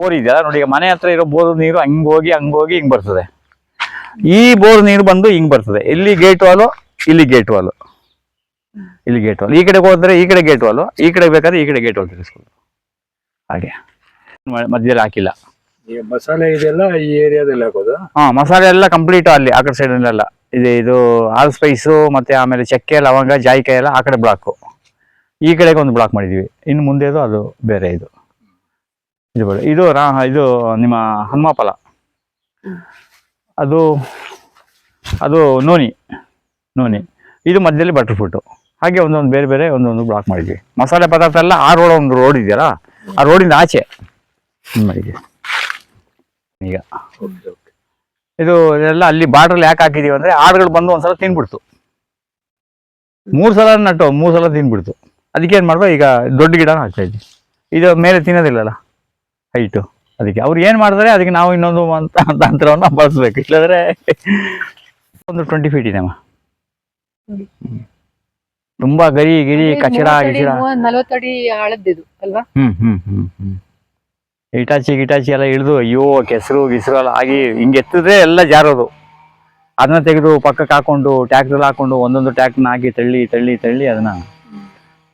Speaker 1: ಬೋರ್ ಇದೆಯಲ್ಲ ನೋಡಿ ಈಗ ಮನೆ ಹತ್ರ ಇರೋ ಬೋರ್ ನೀರು ಹಂಗ್ ಹೋಗಿ ಹಂಗ್ ಹೋಗಿ ಹಿಂಗ್ ಬರ್ತದೆ. ಈ ಬೋರ್ ನೀರು ಬಂದು ಹಿಂಗ್ ಬರ್ತದೆ. ಇಲ್ಲಿ ಗೇಟ್ ವಾಲು ಇಲ್ಲಿ ಗೇಟ್ ವಾಲು ಇಲ್ಲಿ ಗೇಟ್ ವಾಲ್ ಈ ಕಡೆ ಹೋದ್ರೆ ಈ ಕಡೆ ಗೇಟ್ ವಾಲು ಈ ಕಡೆ ಬೇಕಾದ್ರೆ ಈ ಕಡೆ ಗೇಟ್ ವಾಲ್ ತಿರ್ಸ್ಕೊಂಡು ಹಾಗೆ. ಮಧ್ಯದಲ್ಲಿ ಹಾಕಿಲ್ಲ.
Speaker 3: ಈ ಮಸಾಲೆ ಇದೆಲ್ಲ ಈ ಏರಿಯಾದಲ್ಲಿ ಹಾಕೋದು?
Speaker 1: ಹಾ ಮಸಾಲೆ ಎಲ್ಲ ಕಂಪ್ಲೀಟ್ ಅಲ್ಲಿ ಆ ಕಡೆ ಸೈಡ್ ಎಲ್ಲ ಇದೆ ಇದು ಆಲ್ ಸ್ಪೈಸು ಮತ್ತೆ ಆಮೇಲೆ ಚಕ್ಕೆ ಲವಂಗ ಜಾಯಿಕಾಯಿ ಎಲ್ಲ ಆ ಕಡೆ ಬ್ಲಾಕು ಈ ಕಡೆಗೆ ಒಂದು ಬ್ಲಾಕ್ ಮಾಡಿದೀವಿ. ಇನ್ನು ಮುಂದೆದು ಅದು ಬೇರೆ ಇದು. ಇದು ಬೇಡ ಇದು ರಾ ಇದು ನಿಮ್ಮ ಹನುಮಾಪಲ ಅದು ಅದು ನೋನಿ. ನೋನಿ. ಇದು ಮಧ್ಯದಲ್ಲಿ ಬಟರ್ ಫ್ರೂಟು ಹಾಗೆ ಒಂದೊಂದು ಬೇರೆ ಬೇರೆ ಒಂದೊಂದು ಬ್ಲಾಕ್ ಮಾಡಿದ್ವಿ. ಮಸಾಲೆ ಪದಾರ್ಥ ಎಲ್ಲ ಆ ರೋಡ್ ಒಂದು ರೋಡ್ ಇದೆಯಲ್ಲ, ಆ ರೋಡಿಂದ ಆಚೆ. ಮಾಡಿದ್ವಿ ಈಗ. ಇದು ಎಲ್ಲ ಅಲ್ಲಿ ಬಾರ್ಡ್ರಲ್ಲಿ ಯಾಕೆ ಹಾಕಿದೀವಿ ಅಂದ್ರೆ ಆಡುಗಳು ಬಂದು ಒಂದ್ಸಲ ತಿನ್ಬಿಡ್ತು. ಮೂರು ಸಲ ನಟ್ಟು, ಮೂರು ಸಲ ತಿನ್ಬಿಡ್ತು. ಅದಕ್ಕೆ ಏನು ಮಾಡ್ಬೋ ಈಗ ದೊಡ್ಡ ಗಿಡನ ಹಾಕ್ತಾ ಇದ್ವಿ. ಇದು ಮೇಲೆ ತಿನ್ನೋದಿಲ್ಲಲ್ಲ ಹೈಟು ಅದಕ್ಕೆ ಅವ್ರು ಏನು ಮಾಡಿದ್ರೆ, ಅದಕ್ಕೆ ನಾವು ಇನ್ನೊಂದು ಅಂತ <laughs> ತಂತ್ರವನ್ನ ಬಳಸ್ಬೇಕು. ಇಲ್ಲದ್ರೆ ಒಂದು ಟ್ವೆಂಟಿ ಫೀಟ್ ಇದೆಮ್ಮ. ತುಂಬಾ ಗರಿ ಗಿರಿ ಕಚಡ ಗಿಚಡ
Speaker 2: ನಲವತ್ತಡಿ ಆಳದ್ದಿದು ಅಲ್ವಾ?
Speaker 1: ಹ್ಮ್ ಹ್ಮ್ ಹ್ಮ್ ಹ್ಮ್. ಇಟಾಚಿ ಗಿಟಾಚಿ ಎಲ್ಲ ಇಳಿದು ಅಯ್ಯೋ ಕೆಸರು ಗಿಸರು ಎಲ್ಲ ಆಗಿ ಹಿಂಗೆ ಎತ್ತಿದ್ರೆ ಎಲ್ಲ ಜಾರೋದು. ಅದನ್ನ ತೆಗೆದು ಪಕ್ಕಕ್ಕೆ ಹಾಕೊಂಡು ಟ್ಯಾಕ್ಟರ್ ಹಾಕೊಂಡು ಒಂದೊಂದು ಟ್ಯಾಕ್ಟರ್ ಹಾಕಿ ತಳ್ಳಿ ತಳ್ಳಿ ತಳ್ಳಿ ಅದನ್ನ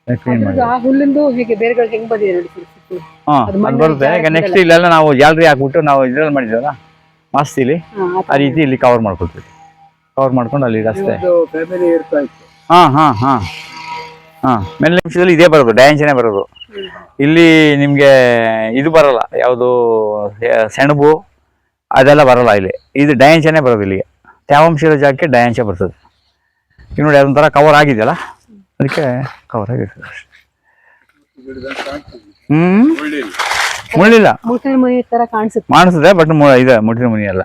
Speaker 1: ಕ್ಲೀನ್ ಮಾಡಿ.
Speaker 2: ಆ ಹುಲ್ಲಿಂದು ಹೇಗೆ ಬೇರೆಗಳು ಹೆಂಗ್ ಬಂದಿದೆ ನೋಡಿ ಸರ್ ಸುತ್ತು.
Speaker 1: ಹಾ
Speaker 2: ಅದು
Speaker 1: ಅದು
Speaker 2: ಮಣ್ಣಲ್ಲಿ
Speaker 1: ಬರುತ್ತೆ. ಈಗ
Speaker 2: ಜಾಸ್ತಿ
Speaker 1: ನೆಕ್ಸ್ಟ್ ಇಲ್ಲೆಲ್ಲ ನಾವು ಜಾಲರಿ ಹಾಕ್ಬಿಟ್ಟು ನಾವು ಇದ್ರಲ್ಲಿ ಮಾಡಿದ್ವಲ್ಲ ಮಾಸ್ತಿಲಿ
Speaker 2: ಹಾ, ಆ
Speaker 1: ಆ ರೀತಿ ಇಲ್ಲಿ ಕವರ್ ಮಾಡ್ಕೊಳ್ತೀವಿ ಕವರ್ ಮಾಡ್ಕೊಂಡು ಅಲ್ಲಿ ರಸ್ತೆ
Speaker 3: ಒಂದು ಫ್ಯಾಮಿಲಿ ಇರ್ತಾ ಇತ್ತು.
Speaker 1: ಹಾ ಹಾ ಹಾ. ಹಾ ಮೇಲೆ ನಿಮಿಷದಲ್ಲಿ ಇದೇ ಬರೋದು ಡ್ಯಾನ್ಸನೇ ಬರೋದು. ಇಲ್ಲಿ ನಿಮಗೆ ಇದು ಬರಲ್ಲ ಯಾವುದು ಸೆಣಬು ಅದೆಲ್ಲ ಬರಲ್ಲ ಇಲ್ಲಿ. ಇದು ಡಯಾಂಚನೆ ಬರೋದು ಇಲ್ಲಿಗೆ. ತೇವಾಂಶ ಇರೋ ಜಾಗಕ್ಕೆ ಡ್ಯಾನ್ಸೇ ಬರ್ತದೆ. ಇನ್ನು ನೋಡಿ ಅದೊಂಥರ ಕವರ್ ಆಗಿದೆಯಲ್ಲ? ಅದಕ್ಕೆ ಕವರ್ ಆಗಿರ್ತದೆ ಹ್ಮ್? ಮುಳ್ಳಿಲ್ಲ.
Speaker 2: ಕಾಣಿಸುತ್ತೆ.
Speaker 1: ಮಾಡಿಸಿದೆ ಬಟ್ ಇದೆ ಮುಟ್ಟಿನ ಮುನಿ ಅಲ್ಲ.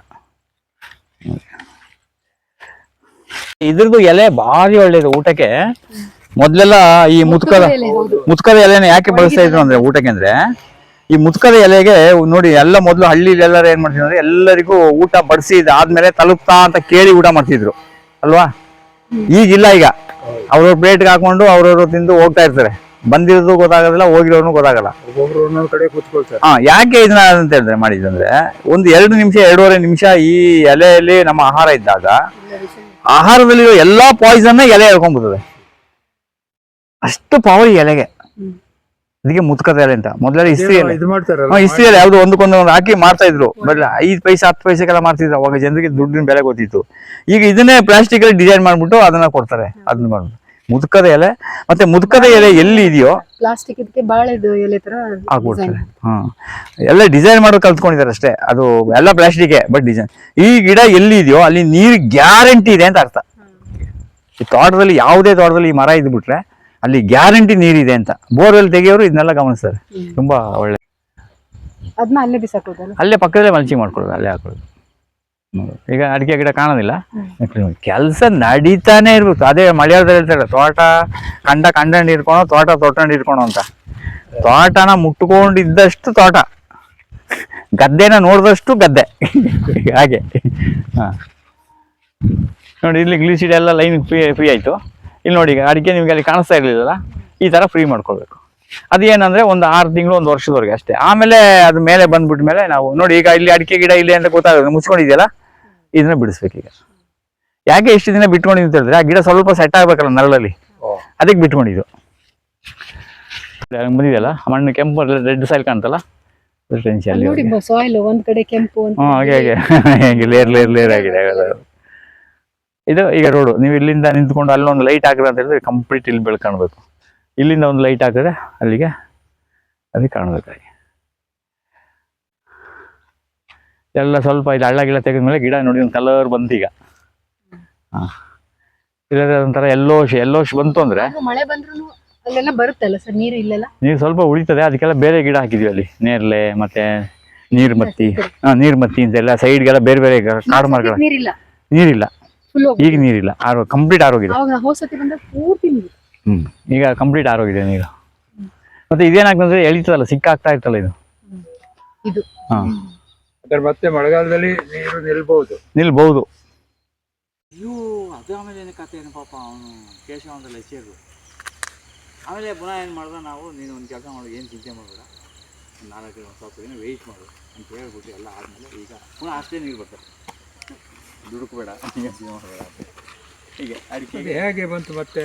Speaker 1: ಇದ್ರದ್ದು ಎಲೆ ಭಾರಿ ಒಳ್ಳೇದು ಊಟಕ್ಕೆ. ಮೊದ್ಲೆಲ್ಲ ಈ ಮುತ್ಕದ ಮುತ್ಕದ ಎಲೆನ ಯಾಕೆ ಬಳಸ್ತಾ ಇದ್ರು ಅಂದ್ರೆ ಊಟಕ್ಕೆ ಅಂದ್ರೆ ಈ ಮುತ್ಕದ ಎಲೆಗೆ ನೋಡಿ ಎಲ್ಲ ಮೊದ್ಲು ಹಳ್ಳಿಲಿ ಎಲ್ಲರೂ ಏನ್ ಮಾಡ್ತಿದ್ರು ಅಂದ್ರೆ ಎಲ್ಲರಿಗೂ ಊಟ ಬಡಿಸಿ ಆದ್ಮೇಲೆ ತಲುಪ್ತಾ ಅಂತ ಕೇಳಿ ಊಟ ಮಾಡ್ತಿದ್ರು. ಅಲ್ವಾ? ಈಗಿಲ್ಲ ಈಗ. ಅವ್ರವ್ರ ಪ್ಲೇಟ್ಗೆ ಹಾಕೊಂಡು ಅವ್ರವ್ರು ತಿಂದು ಹೋಗ್ತಾ ಇರ್ತಾರೆ. ಬಂದಿರೋದು ಗೊತ್ತಾಗೋದಿಲ್ಲ ಹೋಗಿರೋನು ಗೊತ್ತಾಗಲ್ಲ. ಹಾ ಯಾಕೆ ಇದನ್ನ ಅಂತ ಹೇಳಿದ್ರೆ ಮಾಡಿದಂದ್ರೆ ಒಂದು ಎರಡು ನಿಮಿಷ ಎರಡೂವರೆ ನಿಮಿಷ ಈ ಎಲೆಯಲ್ಲಿ ನಮ್ಮ ಆಹಾರ ಇದ್ದಾಗ ಆಹಾರದಲ್ಲಿರೋ ಎಲ್ಲಾ ಪಾಯ್ಸನ್ನ ಎಲೆ ಹೇಳ್ಕೊಂಡ್ಬಿಡ್ತದೆ ಅಷ್ಟು ಪವರ್ ಎಲೆಗೆ.
Speaker 2: ಇದಕ್ಕೆ
Speaker 1: ಅದಕ್ಕೆ ಮುತ್ಕದ ಎಲೆ ಅಂತ. ಮೊದಲೆಲ್ಲ ಇಸ್ತ್ರಿ ಇಸ್ತ್ರಿಯಲ್ಲಿ ಯಾವ್ದು ಒಂದಕ್ಕೊಂದು ಒಂದು ಹಾಕಿ ಮಾಡ್ತಾ ಇದ್ರು. ಬಟ್ ಐದ್ ಪೈಸೆ ಹತ್ತು ಪೈಸೆಗೆಲ್ಲ ಮಾಡ್ತಿದ್ರು ಅವಾಗ ಜನರಿಗೆ ದುಡ್ಡಿನ ಬೆಲೆ ಗೊತ್ತಿತ್ತು. ಈಗ ಇದನ್ನೇ ಪ್ಲಾಸ್ಟಿಕ್ ಅಲ್ಲಿ ಡಿಸೈನ್ ಮಾಡ್ಬಿಟ್ಟು ಅದನ್ನ ಕೊಡ್ತಾರೆ. ಅದನ್ನ ಮಾಡ್ಬಿಟ್ಟು ಮುದುಕದ ಎಲೆ. ಮತ್ತೆ ಮುದುಕದ ಎಲೆ ಎಲ್ಲಿ ಇದೆಯೋ?
Speaker 2: ಪ್ಲಾಸ್ಟಿಕ್ ಇದಕ್ಕೆ ಬಾಳೆದು ಎಲೆ ತರ
Speaker 1: ಆಗ್ಬಿಡ್ತಾರೆ ಹಾ. ಎಲ್ಲ ಡಿಸೈನ್ ಮಾಡೋದು ಕಲ್ತ್ಕೊಂಡಿದ್ದಾರೆ ಅಷ್ಟೇ. ಅದು ಎಲ್ಲ ಪ್ಲಾಸ್ಟಿಕ್ ಬಟ್ ಡಿಸೈನ್ ಈ ಗಿಡ ಎಲ್ಲಿ ಇದೆಯೋ ಅಲ್ಲಿ ನೀರು ಗ್ಯಾರಂಟಿ ಇದೆ ಅಂತ ಅರ್ಥ. ಈ ತೋಟದಲ್ಲಿ ಯಾವುದೇ ತೋಟದಲ್ಲಿ ಈ ಮರ ಇದ್ಬಿಟ್ರೆ ಅಲ್ಲಿ ಗ್ಯಾರಂಟಿ ನೀರಿದೆ ಅಂತ. ಬೋರ್ವೆಲ್ ತೆಗಿಯೋರು ಇದನ್ನೆಲ್ಲ ಗಮನಿಸ್ತಾರೆ. ತುಂಬಾ ಒಳ್ಳೆ.
Speaker 2: ಅದನ್ನ ಅಲ್ಲೇ ಬಿಸಾಕೋದು
Speaker 1: ಅಲ್ಲೇ ಪಕ್ಕದಲ್ಲೇ ಮಲ್ಚಿಂಗ್ ಮಾಡ್ಕೊಳ್ಳೋದು ಅಲ್ಲೇ ಹಾಕೊಳ್ಳೋದು. ಈಗ ಅಡಿಕೆ ಗಿಡ ಕಾಣೋದಿಲ್ಲ. ಕೆಲಸ ನಡೀತಾನೆ ಇರ್ಬೇಕು. ಅದೇ ಮಳೆಗಾಲದಲ್ಲಿ ಹೇಳ್ತಾರೆ ತೋಟ ಕಂಡ ಕಂಡಂಡು ಇಟ್ಕೊಳೋ ತೋಟ ತೊಟ್ಟಂಡು ಇಟ್ಕೊಳೋ ಅಂತ. ತೋಟನ ಮುಟ್ಕೊಂಡಿದ್ದಷ್ಟು ತೋಟ. ಗದ್ದೆನ ನೋಡಿದಷ್ಟು ಗದ್ದೆ. ಹಾಗೆ. ಹಾಂ. ನೋಡಿ ಇಲ್ಲಿ ಗ್ಲೀಸಿಡ್ ಎಲ್ಲ ಲೈನ್ ಫ್ರೀ ಫ್ರೀ ಆಯಿತು. ಇಲ್ಲಿ ನೋಡಿ ಈಗ ಅಡಿಕೆ ನಿಮಗೆ ಅಲ್ಲಿ ಕಾಣಿಸ್ತಾ ಇರಲಿಲ್ಲ ಈ ಥರ ಫ್ರೀ ಮಾಡ್ಕೊಳ್ಬೇಕು. ಅದೇನಂದ್ರೆ ಒಂದು ಆರು ತಿಂಗಳು ಒಂದು ವರ್ಷದವರೆಗೆ ಅಷ್ಟೇ. ಆಮೇಲೆ ಅದು ಮೇಲೆ ಬಂದ್ಬಿಟ್ಟ ಮೇಲೆ ನಾವು ನೋಡಿ ಈಗ ಇಲ್ಲಿ ಅಡಿಕೆ ಗಿಡ ಇಲ್ಲಿ ಅಂತ ಗೊತ್ತಾಗೋದು ಮುಚ್ಕೊಂಡಿದೆಯಲ್ಲ? ಇದನ್ನ ಬಿಡಿಸ್ಬೇಕು ಈಗ. ಯಾಕೆ ಇಷ್ಟು ದಿನ ಬಿಟ್ಕೊಂಡಿದ್ದು ಅಂತ ಹೇಳಿದ್ರೆ ಆ ಗಿಡ ಸ್ವಲ್ಪ ಸೆಟ್ ಆಗ್ಬೇಕಲ್ಲ ನರಳಲ್ಲಿ. ಅದಕ್ಕೆ ಬಿಟ್ಕೊಂಡಿದ್ದು. ಹಂಗ್ ಬಂದಿದೆಯಲ್ಲ? ಮಣ್ಣು ಕೆಂಪು ರೆಡ್ ಸೈಲ್ ಕಾಣ್ತಲ್ಲ? ಟೆನ್ಷನ್
Speaker 2: ನೋಡಿ ಸಾಯಿಲ್ ಒಂದ್ ಕಡೆ ಕೆಂಪು ಒಂದ್
Speaker 1: ಹಾಗೆ ಹಾಗೆ. ಹೇಗೆ ಲೇರ್ ಲೇರ್ ಲೇರ್ ಆಗಿದೆ ಇದು ಈಗ ರೋಡು ನೀವು ಇಲ್ಲಿಂದ ನಿಂತ್ಕೊಂಡು ಅಲ್ಲೊಂದು ಲೈಟ್ ಹಾಕಿದ್ರೆ ಅಂತ ಹೇಳಿದ್ರೆ ಕಂಪ್ಲೀಟ್ ಇಲ್ಲಿ ಬೆಳ್ಕಾಣ್ಬೇಕು ಇಲ್ಲಿಂದ ಒಂದು ಲೈಟ್ ಹಾಕಿದ್ರೆ ಅಲ್ಲಿಗೆ ಅದಕ್ಕೆ ಕಾಣಬೇಕಾಗಿ. ಎಲ್ಲ ಸ್ವಲ್ಪ ಇದು ಹಳ್ಳ ಗಿಡ ತೆಗೆದ್ಮೇಲೆ ಗಿಡ ನೋಡಿ ಒಂದು ಕಲರ್ ಬಂತು ಈಗ ಇಲ್ಲದ್ರೆ ಒಂಥರ ಎಲ್ಲೋಶ್ ಎಲ್ಲೋಶ್ ಬಂತು ಅಂದ್ರೆ
Speaker 2: ಮಳೆ ಬಂದ್ರು ಅಲ್ಲೆಲ್ಲ ಬರುತ್ತಲ್ಲ ಸರ್ ನೀರು ಇಲ್ಲೆಲ್ಲ?
Speaker 1: ನೀರು ಸ್ವಲ್ಪ ಉಳಿತದೆ ಅದಕ್ಕೆಲ್ಲ ಬೇರೆ ಗಿಡ ಹಾಕಿದ್ವಿ ಅಲ್ಲಿ ನೇರ್ಲೆ ಮತ್ತೆ ನೀರ್ಮತ್ತಿ ಹಾ ನೀರ್ಮತ್ತಿ ಅಂತೆಲ್ಲ ಸೈಡ್ಗೆಲ್ಲ ಬೇರೆ ಬೇರೆ ಕಾಡು ಮರಗಳ.
Speaker 2: ನೀರಿಲ್ಲ?
Speaker 1: ನೀರಿಲ್ಲ. ಈಗ ನೀರಿಲ್ಲ ಆರೋಗ್ಯ ಕಂಪ್ಲೀಟ್ ಆರೋಗಿದೆ ಹ್ಮ್ ಈಗ ಕಂಪ್ಲೀಟ್ ಆರೋಗಿದೆ ನೀರು. ಮತ್ತೆ ಇದೇನಾಗ್ತಂದ್ರೆ ಎಳಿತದಲ್ಲ ಸಿಕ್ಕಾಗ್ತಾ ಇರ್ತಲ್ಲ ಇದು.
Speaker 2: ಇದು.
Speaker 1: ಹಾ.
Speaker 3: ಅದ್ರ ಮತ್ತೆ ಮಳೆಗಾಲದಲ್ಲಿ ನೀರು ನಿಲ್ಬಹುದು
Speaker 1: ನಿಲ್ಬಹುದು ಇವು ಅದು ಆಮೇಲೆ ಏನು ಕತೆ ಏನು ಪಾಪ ಅವನು ಕೇಶವ ಅಂತ ಆಮೇಲೆ ಪುನಃ ಏನು ಮಾಡ್ದೆ ನಾವು ನೀನು ಒಂದು ಕೆಲಸ ಮಾಡು ಏನು ಚಿಂತೆ ಮಾಡಬೇಡ. ಒಂದು ನಾಲ್ಕು ಒಂದು ಸ್ವಲ್ಪ ದಿನ ವೆಯ್ಟ್ ಮಾಡು ಅಂತ ಹೇಳ್ಬಿಟ್ಟು ಎಲ್ಲ ಆದಮೇಲೆ ಈಗ ಪುನಃ ಅಷ್ಟೇ ನೀರು ಬರ್ತದೆ. ದುಡುಕಬೇಡ ಚಿಂತೆ ಮಾಡಬೇಡ ಹೀಗೆ ಅಡಿಕೆ
Speaker 3: ಹೇಗೆ ಬಂತು ಮತ್ತೆ?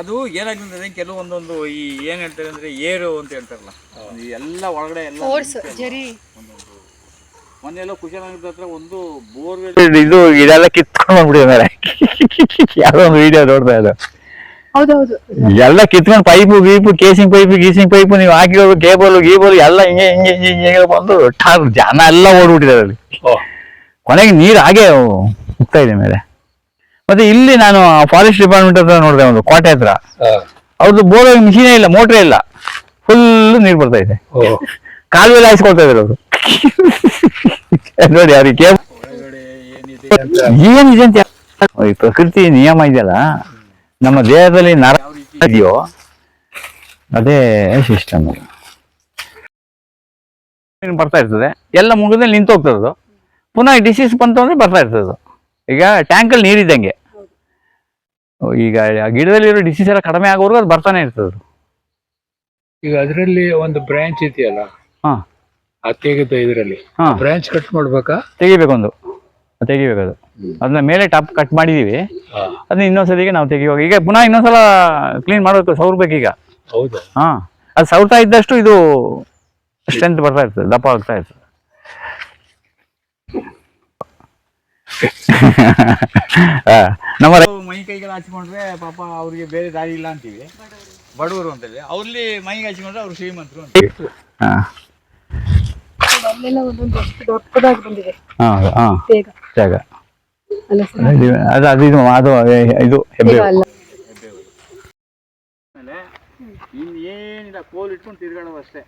Speaker 1: ಅದು ಏನಾಗ್ತದೆ ಕೆಲವೊಂದೊಂದು ಈ ಏನು ಹೇಳ್ತಾರೆ ಅಂದ್ರೆ ಏರು ಅಂತ ಹೇಳ್ತಾರಲ್ಲ. ಎಲ್ಲ ಒಳಗಡೆ ಎಲ್ಲ ಮೊನ್ನೆಲ್ಲೋ ಕುಶಾಲನಗರದ ಹತ್ರ ಒಂದು ಬೋರ್ವೆಲ್ ಇದು ಇದೆಲ್ಲ ಕಿತ್ಕೊಂಡು ಬಂದ್ಬಿಟ್ಟಿದ್ದಾರೆ ಯಾವ್ದೋ ಒಂದು ವಿಡಿಯೋ ನೋಡ್ತಾ ಇದ್ದೆ.
Speaker 2: ಹೌದೌದು.
Speaker 1: ಎಲ್ಲ ಕಿತ್ಕೊಂಡು ಪೈಪು ಗೀಪು ಕೇಸಿಂಗ್ ಪೈಪು ಗೀಸಿಂಗ್ ಪೈಪು ನೀವು ಹಾಕಿರೋದು ಕೇಬಲ್ ಗೀಬಲ್ ಎಲ್ಲ ಹಿಂಗೆ ಹಿಂಗೆ ಹಿಂಗೆ ಹಿಂಗೆ ಬಂದು ಠಾರ್ ಜನ ಎಲ್ಲ ಓಡ್ಬಿಟ್ಟಿದ್ದಾರೆ ಅಲ್ಲಿ ಕೊನೆಗೆ ನೀರು ಹಾಗೆ ಹೋಗ್ತಾ ಇದೆ ಮೇಲೆ ಮತ್ತೆ ಇಲ್ಲಿ ನಾನು ಫಾರೆಸ್ಟ್ ಡಿಪಾರ್ಟ್ಮೆಂಟ್ ಹತ್ರ ನೋಡಿದೆ ಒಂದು ಕೋಟೆ ಹತ್ರ. ಅವ್ರದ್ದು ಬೋರ್ ಮಿಷಿನೇ ಇಲ್ಲ ಮೋಟ್ರೇ ಇಲ್ಲ. ಫುಲ್ ನೀರು ಬರ್ತಾ ಇದೆ. ಕಾಲುವೆಲ್ಲ ಹಾಯಿಸ್ಕೊಳ್ತಾ ಇದ್ರು ಅವರು. <laughs> ನೋಡಿ ಅವ್ರಿಗೆ
Speaker 3: ಏನಿದೆ ಅಂತ
Speaker 1: ಈ ಪ್ರಕೃತಿ ನಿಯಮ ಇದೆಯಲ್ಲ? ನಮ್ಮ ದೇಹದಲ್ಲಿ ನರ ಇದೆಯೋ ಅದೇ ಸಿಸ್ಟಮ್ ಬರ್ತಾ ಇರ್ತದೆ? ಎಲ್ಲ ಮುಗಿದ್ಮೇಲೆ ನಿಂತು ಹೋಗ್ತದ ಪುನಃ ಡಿಸೀಸ್ ಬಂತು ಅಂದ್ರೆ ಬರ್ತಾ ಇರ್ತದೆ ಈಗ ಈಗ ಟ್ಯಾಂಕಲ್ಲಿ ನೀರಿದ್ದಂಗೆ ಈಗ ಗಿಡದಲ್ಲಿರೋ ಡಿಸೀಸ್ ಎಲ್ಲ ಕಡಿಮೆ ಆಗೋವರೆಗೂ ಅದು ಬರ್ತಾನೆ ಇರ್ತದೆ.
Speaker 3: ಈಗ ಅದರಲ್ಲಿ ಒಂದು ಬ್ರಾಂಚ್ ಇದೆಯಲ್ಲ
Speaker 1: ಹಾ.
Speaker 3: ಆ ತೆಗೆದ ಇದರಲ್ಲಿ.
Speaker 1: ಹಾ.
Speaker 3: ಬ್ರಾಂಚ್ ಕಟ್ ಮಾಡ್ಬೇಕಾ?
Speaker 1: ತೆಗಿಬೇಕೊಂದು. ತೆಗಿಬೇಕು ಅದು ಅದನ್ನ ಮೇಲೆ ಟಾಪ್ ಕಟ್ ಮಾಡಿದೀವಿ. ಅದನ್ನ ಇನ್ನೊಂದ್ಸಲಿಗೆ ನಾವು ತೆಗಿಯುವಾಗ. ಈಗ ಪುನಃ ಇನ್ನೊಂದ್ಸಲ ಕ್ಲೀನ್ ಮಾಡಬೇಕು ಸೌರ್ಬೇಕು ಈಗ
Speaker 3: ಹೌದಾ.
Speaker 1: ಹಾ. ಅದು ಸೌರ್ತಾ ಇದ್ದಷ್ಟು ಇದು ಸ್ಟ್ರೆಂತ್ ಬರ್ತಾ ಇರ್ತದೆ ದಪ್ಪ ಆಗ್ತಾ ಇರ್ತದೆ. <laughs> ಹಾ, ನಮ್ಮ ರೈ- ಮೈ ಕೈಗೆಲ್ಲ ಹಚ್ಕೊಂಡ್ರೆ ಪಾಪ ಅವ್ರಿಗೆ ಬೇರೆ ದಾರಿ ಇಲ್ಲ ಅಂತೀವಿ. ಬಡವರು ಅಂತೇಳಿ. ಅವ್ರಲ್ಲಿ ಮೈಗೆ ಹಚ್ಕೊಂಡ್ರೆ ಅವ್ರು ಶ್ರೀಮಂತರು ಅಂತ ಹಾ.
Speaker 2: ಅಲ್ಲೆಲ್ಲ ಒಂದೊಂದು ಎಷ್ಟು ದೊಡ್ಡದಾಗಿ ಬಂದಿದೆ.
Speaker 1: ಹಾ ಹಾ.
Speaker 2: ಬೇಗ.
Speaker 1: ಜಾಗ.
Speaker 2: ಅಲ್ಲ ಸರ್?
Speaker 1: ಅದು ಅದು ಇದು ಅದು ಇದು ಹೆಬ್ಬೆ.
Speaker 2: ಬೇಗ ಅಲ್ಲ.
Speaker 1: ಆಮೇಲೆ ಇನ್ನೇನಿಲ್ಲ ಕೋಲ್ ಇಟ್ಕೊಂಡು ತಿರ್ಗಾಡೋದು ಅಷ್ಟೇ.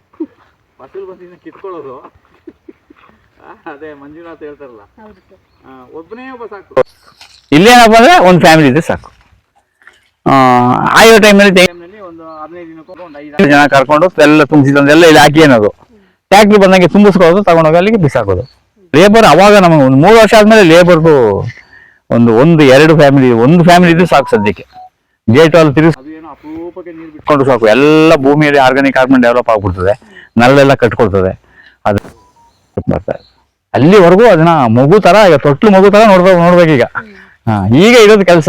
Speaker 1: ಫಸಲು ಬಂದಿನ ಕಿತ್ಕೊಳ್ಳೋದು. ಆ, ಅದೇ ಮಂಜುನಾಥ್ ಹೇಳ್ತಾರಲ್ಲ.
Speaker 2: ಹೌದು ಸರ್.
Speaker 1: ಒಬ್ಬನೇ ಒಬ್ಬ ಸಾಕು. ಇಲ್ಲೇನಪ್ಪ ಅಂದ್ರೆ ಒಂದು ಫ್ಯಾಮಿಲಿ ಇದ್ರೆ ಸಾಕು. ಆ, ಆಯೋ ಟೈಮಲ್ಲಿ ಒಂದು ಹದಿನೈದು ದಿನಕ್ಕೆ ಒಂದು ಐದು ಜನ ಕರ್ಕೊಂಡು ಎಲ್ಲ ತುಂಬಿಸಿದಂದೆಲ್ಲ ಇಲ್ಲಿ ಹಾಕಿ ಏನದು? ಟ್ಯಾಕ್ಟ್ರಿ ಬಂದಂಗೆ ತುಂಬಿಸ್ಕೊಳ್ಳೋದು ತಗೊಂಡೋಗಿ ಅಲ್ಲಿಗೆ ಬಿಸಾಕೋದು. ಲೇಬರ್ ಅವಾಗ ನಮಗೆ ಒಂದು ಮೂರು ವರ್ಷ ಆದ್ಮೇಲೆ ಲೇಬರ್ದು ಒಂದು ಒಂದು ಎರಡು ಫ್ಯಾಮಿಲಿ ಒಂದು ಫ್ಯಾಮಿಲಿ ಇದ್ರೆ ಸಾಕು ಸದ್ಯಕ್ಕೆ. ಗೇಟ್ ಅಲ್ಲಿ ತಿರುಗಿಸ್ ಬಿಟ್ಕೊಂಡು ಸಾಕು. ಎಲ್ಲ ಭೂಮಿಯಲ್ಲಿ ಆರ್ಗಾನಿಕ್ ಕಾರ್ಬನ್ ಡೆವಲಪ್ ಆಗ್ಬಿಡ್ತದೆ. ನಲ್ಲೆಲ್ಲ ಕಟ್ಕೊಳ್ತದೆ ಅದು ಬರ್ತಾರೆ ಅಲ್ಲಿವರೆಗೂ ಅದನ್ನ ಮಗು ತರ ಈಗ ತೊಟ್ಲು ಮಗು ತರ ನೋಡ್ಬೇಕು ನೋಡ್ಬೇಕೀಗ. ಹಾ ಈಗ ಇರೋದು ಕೆಲಸ.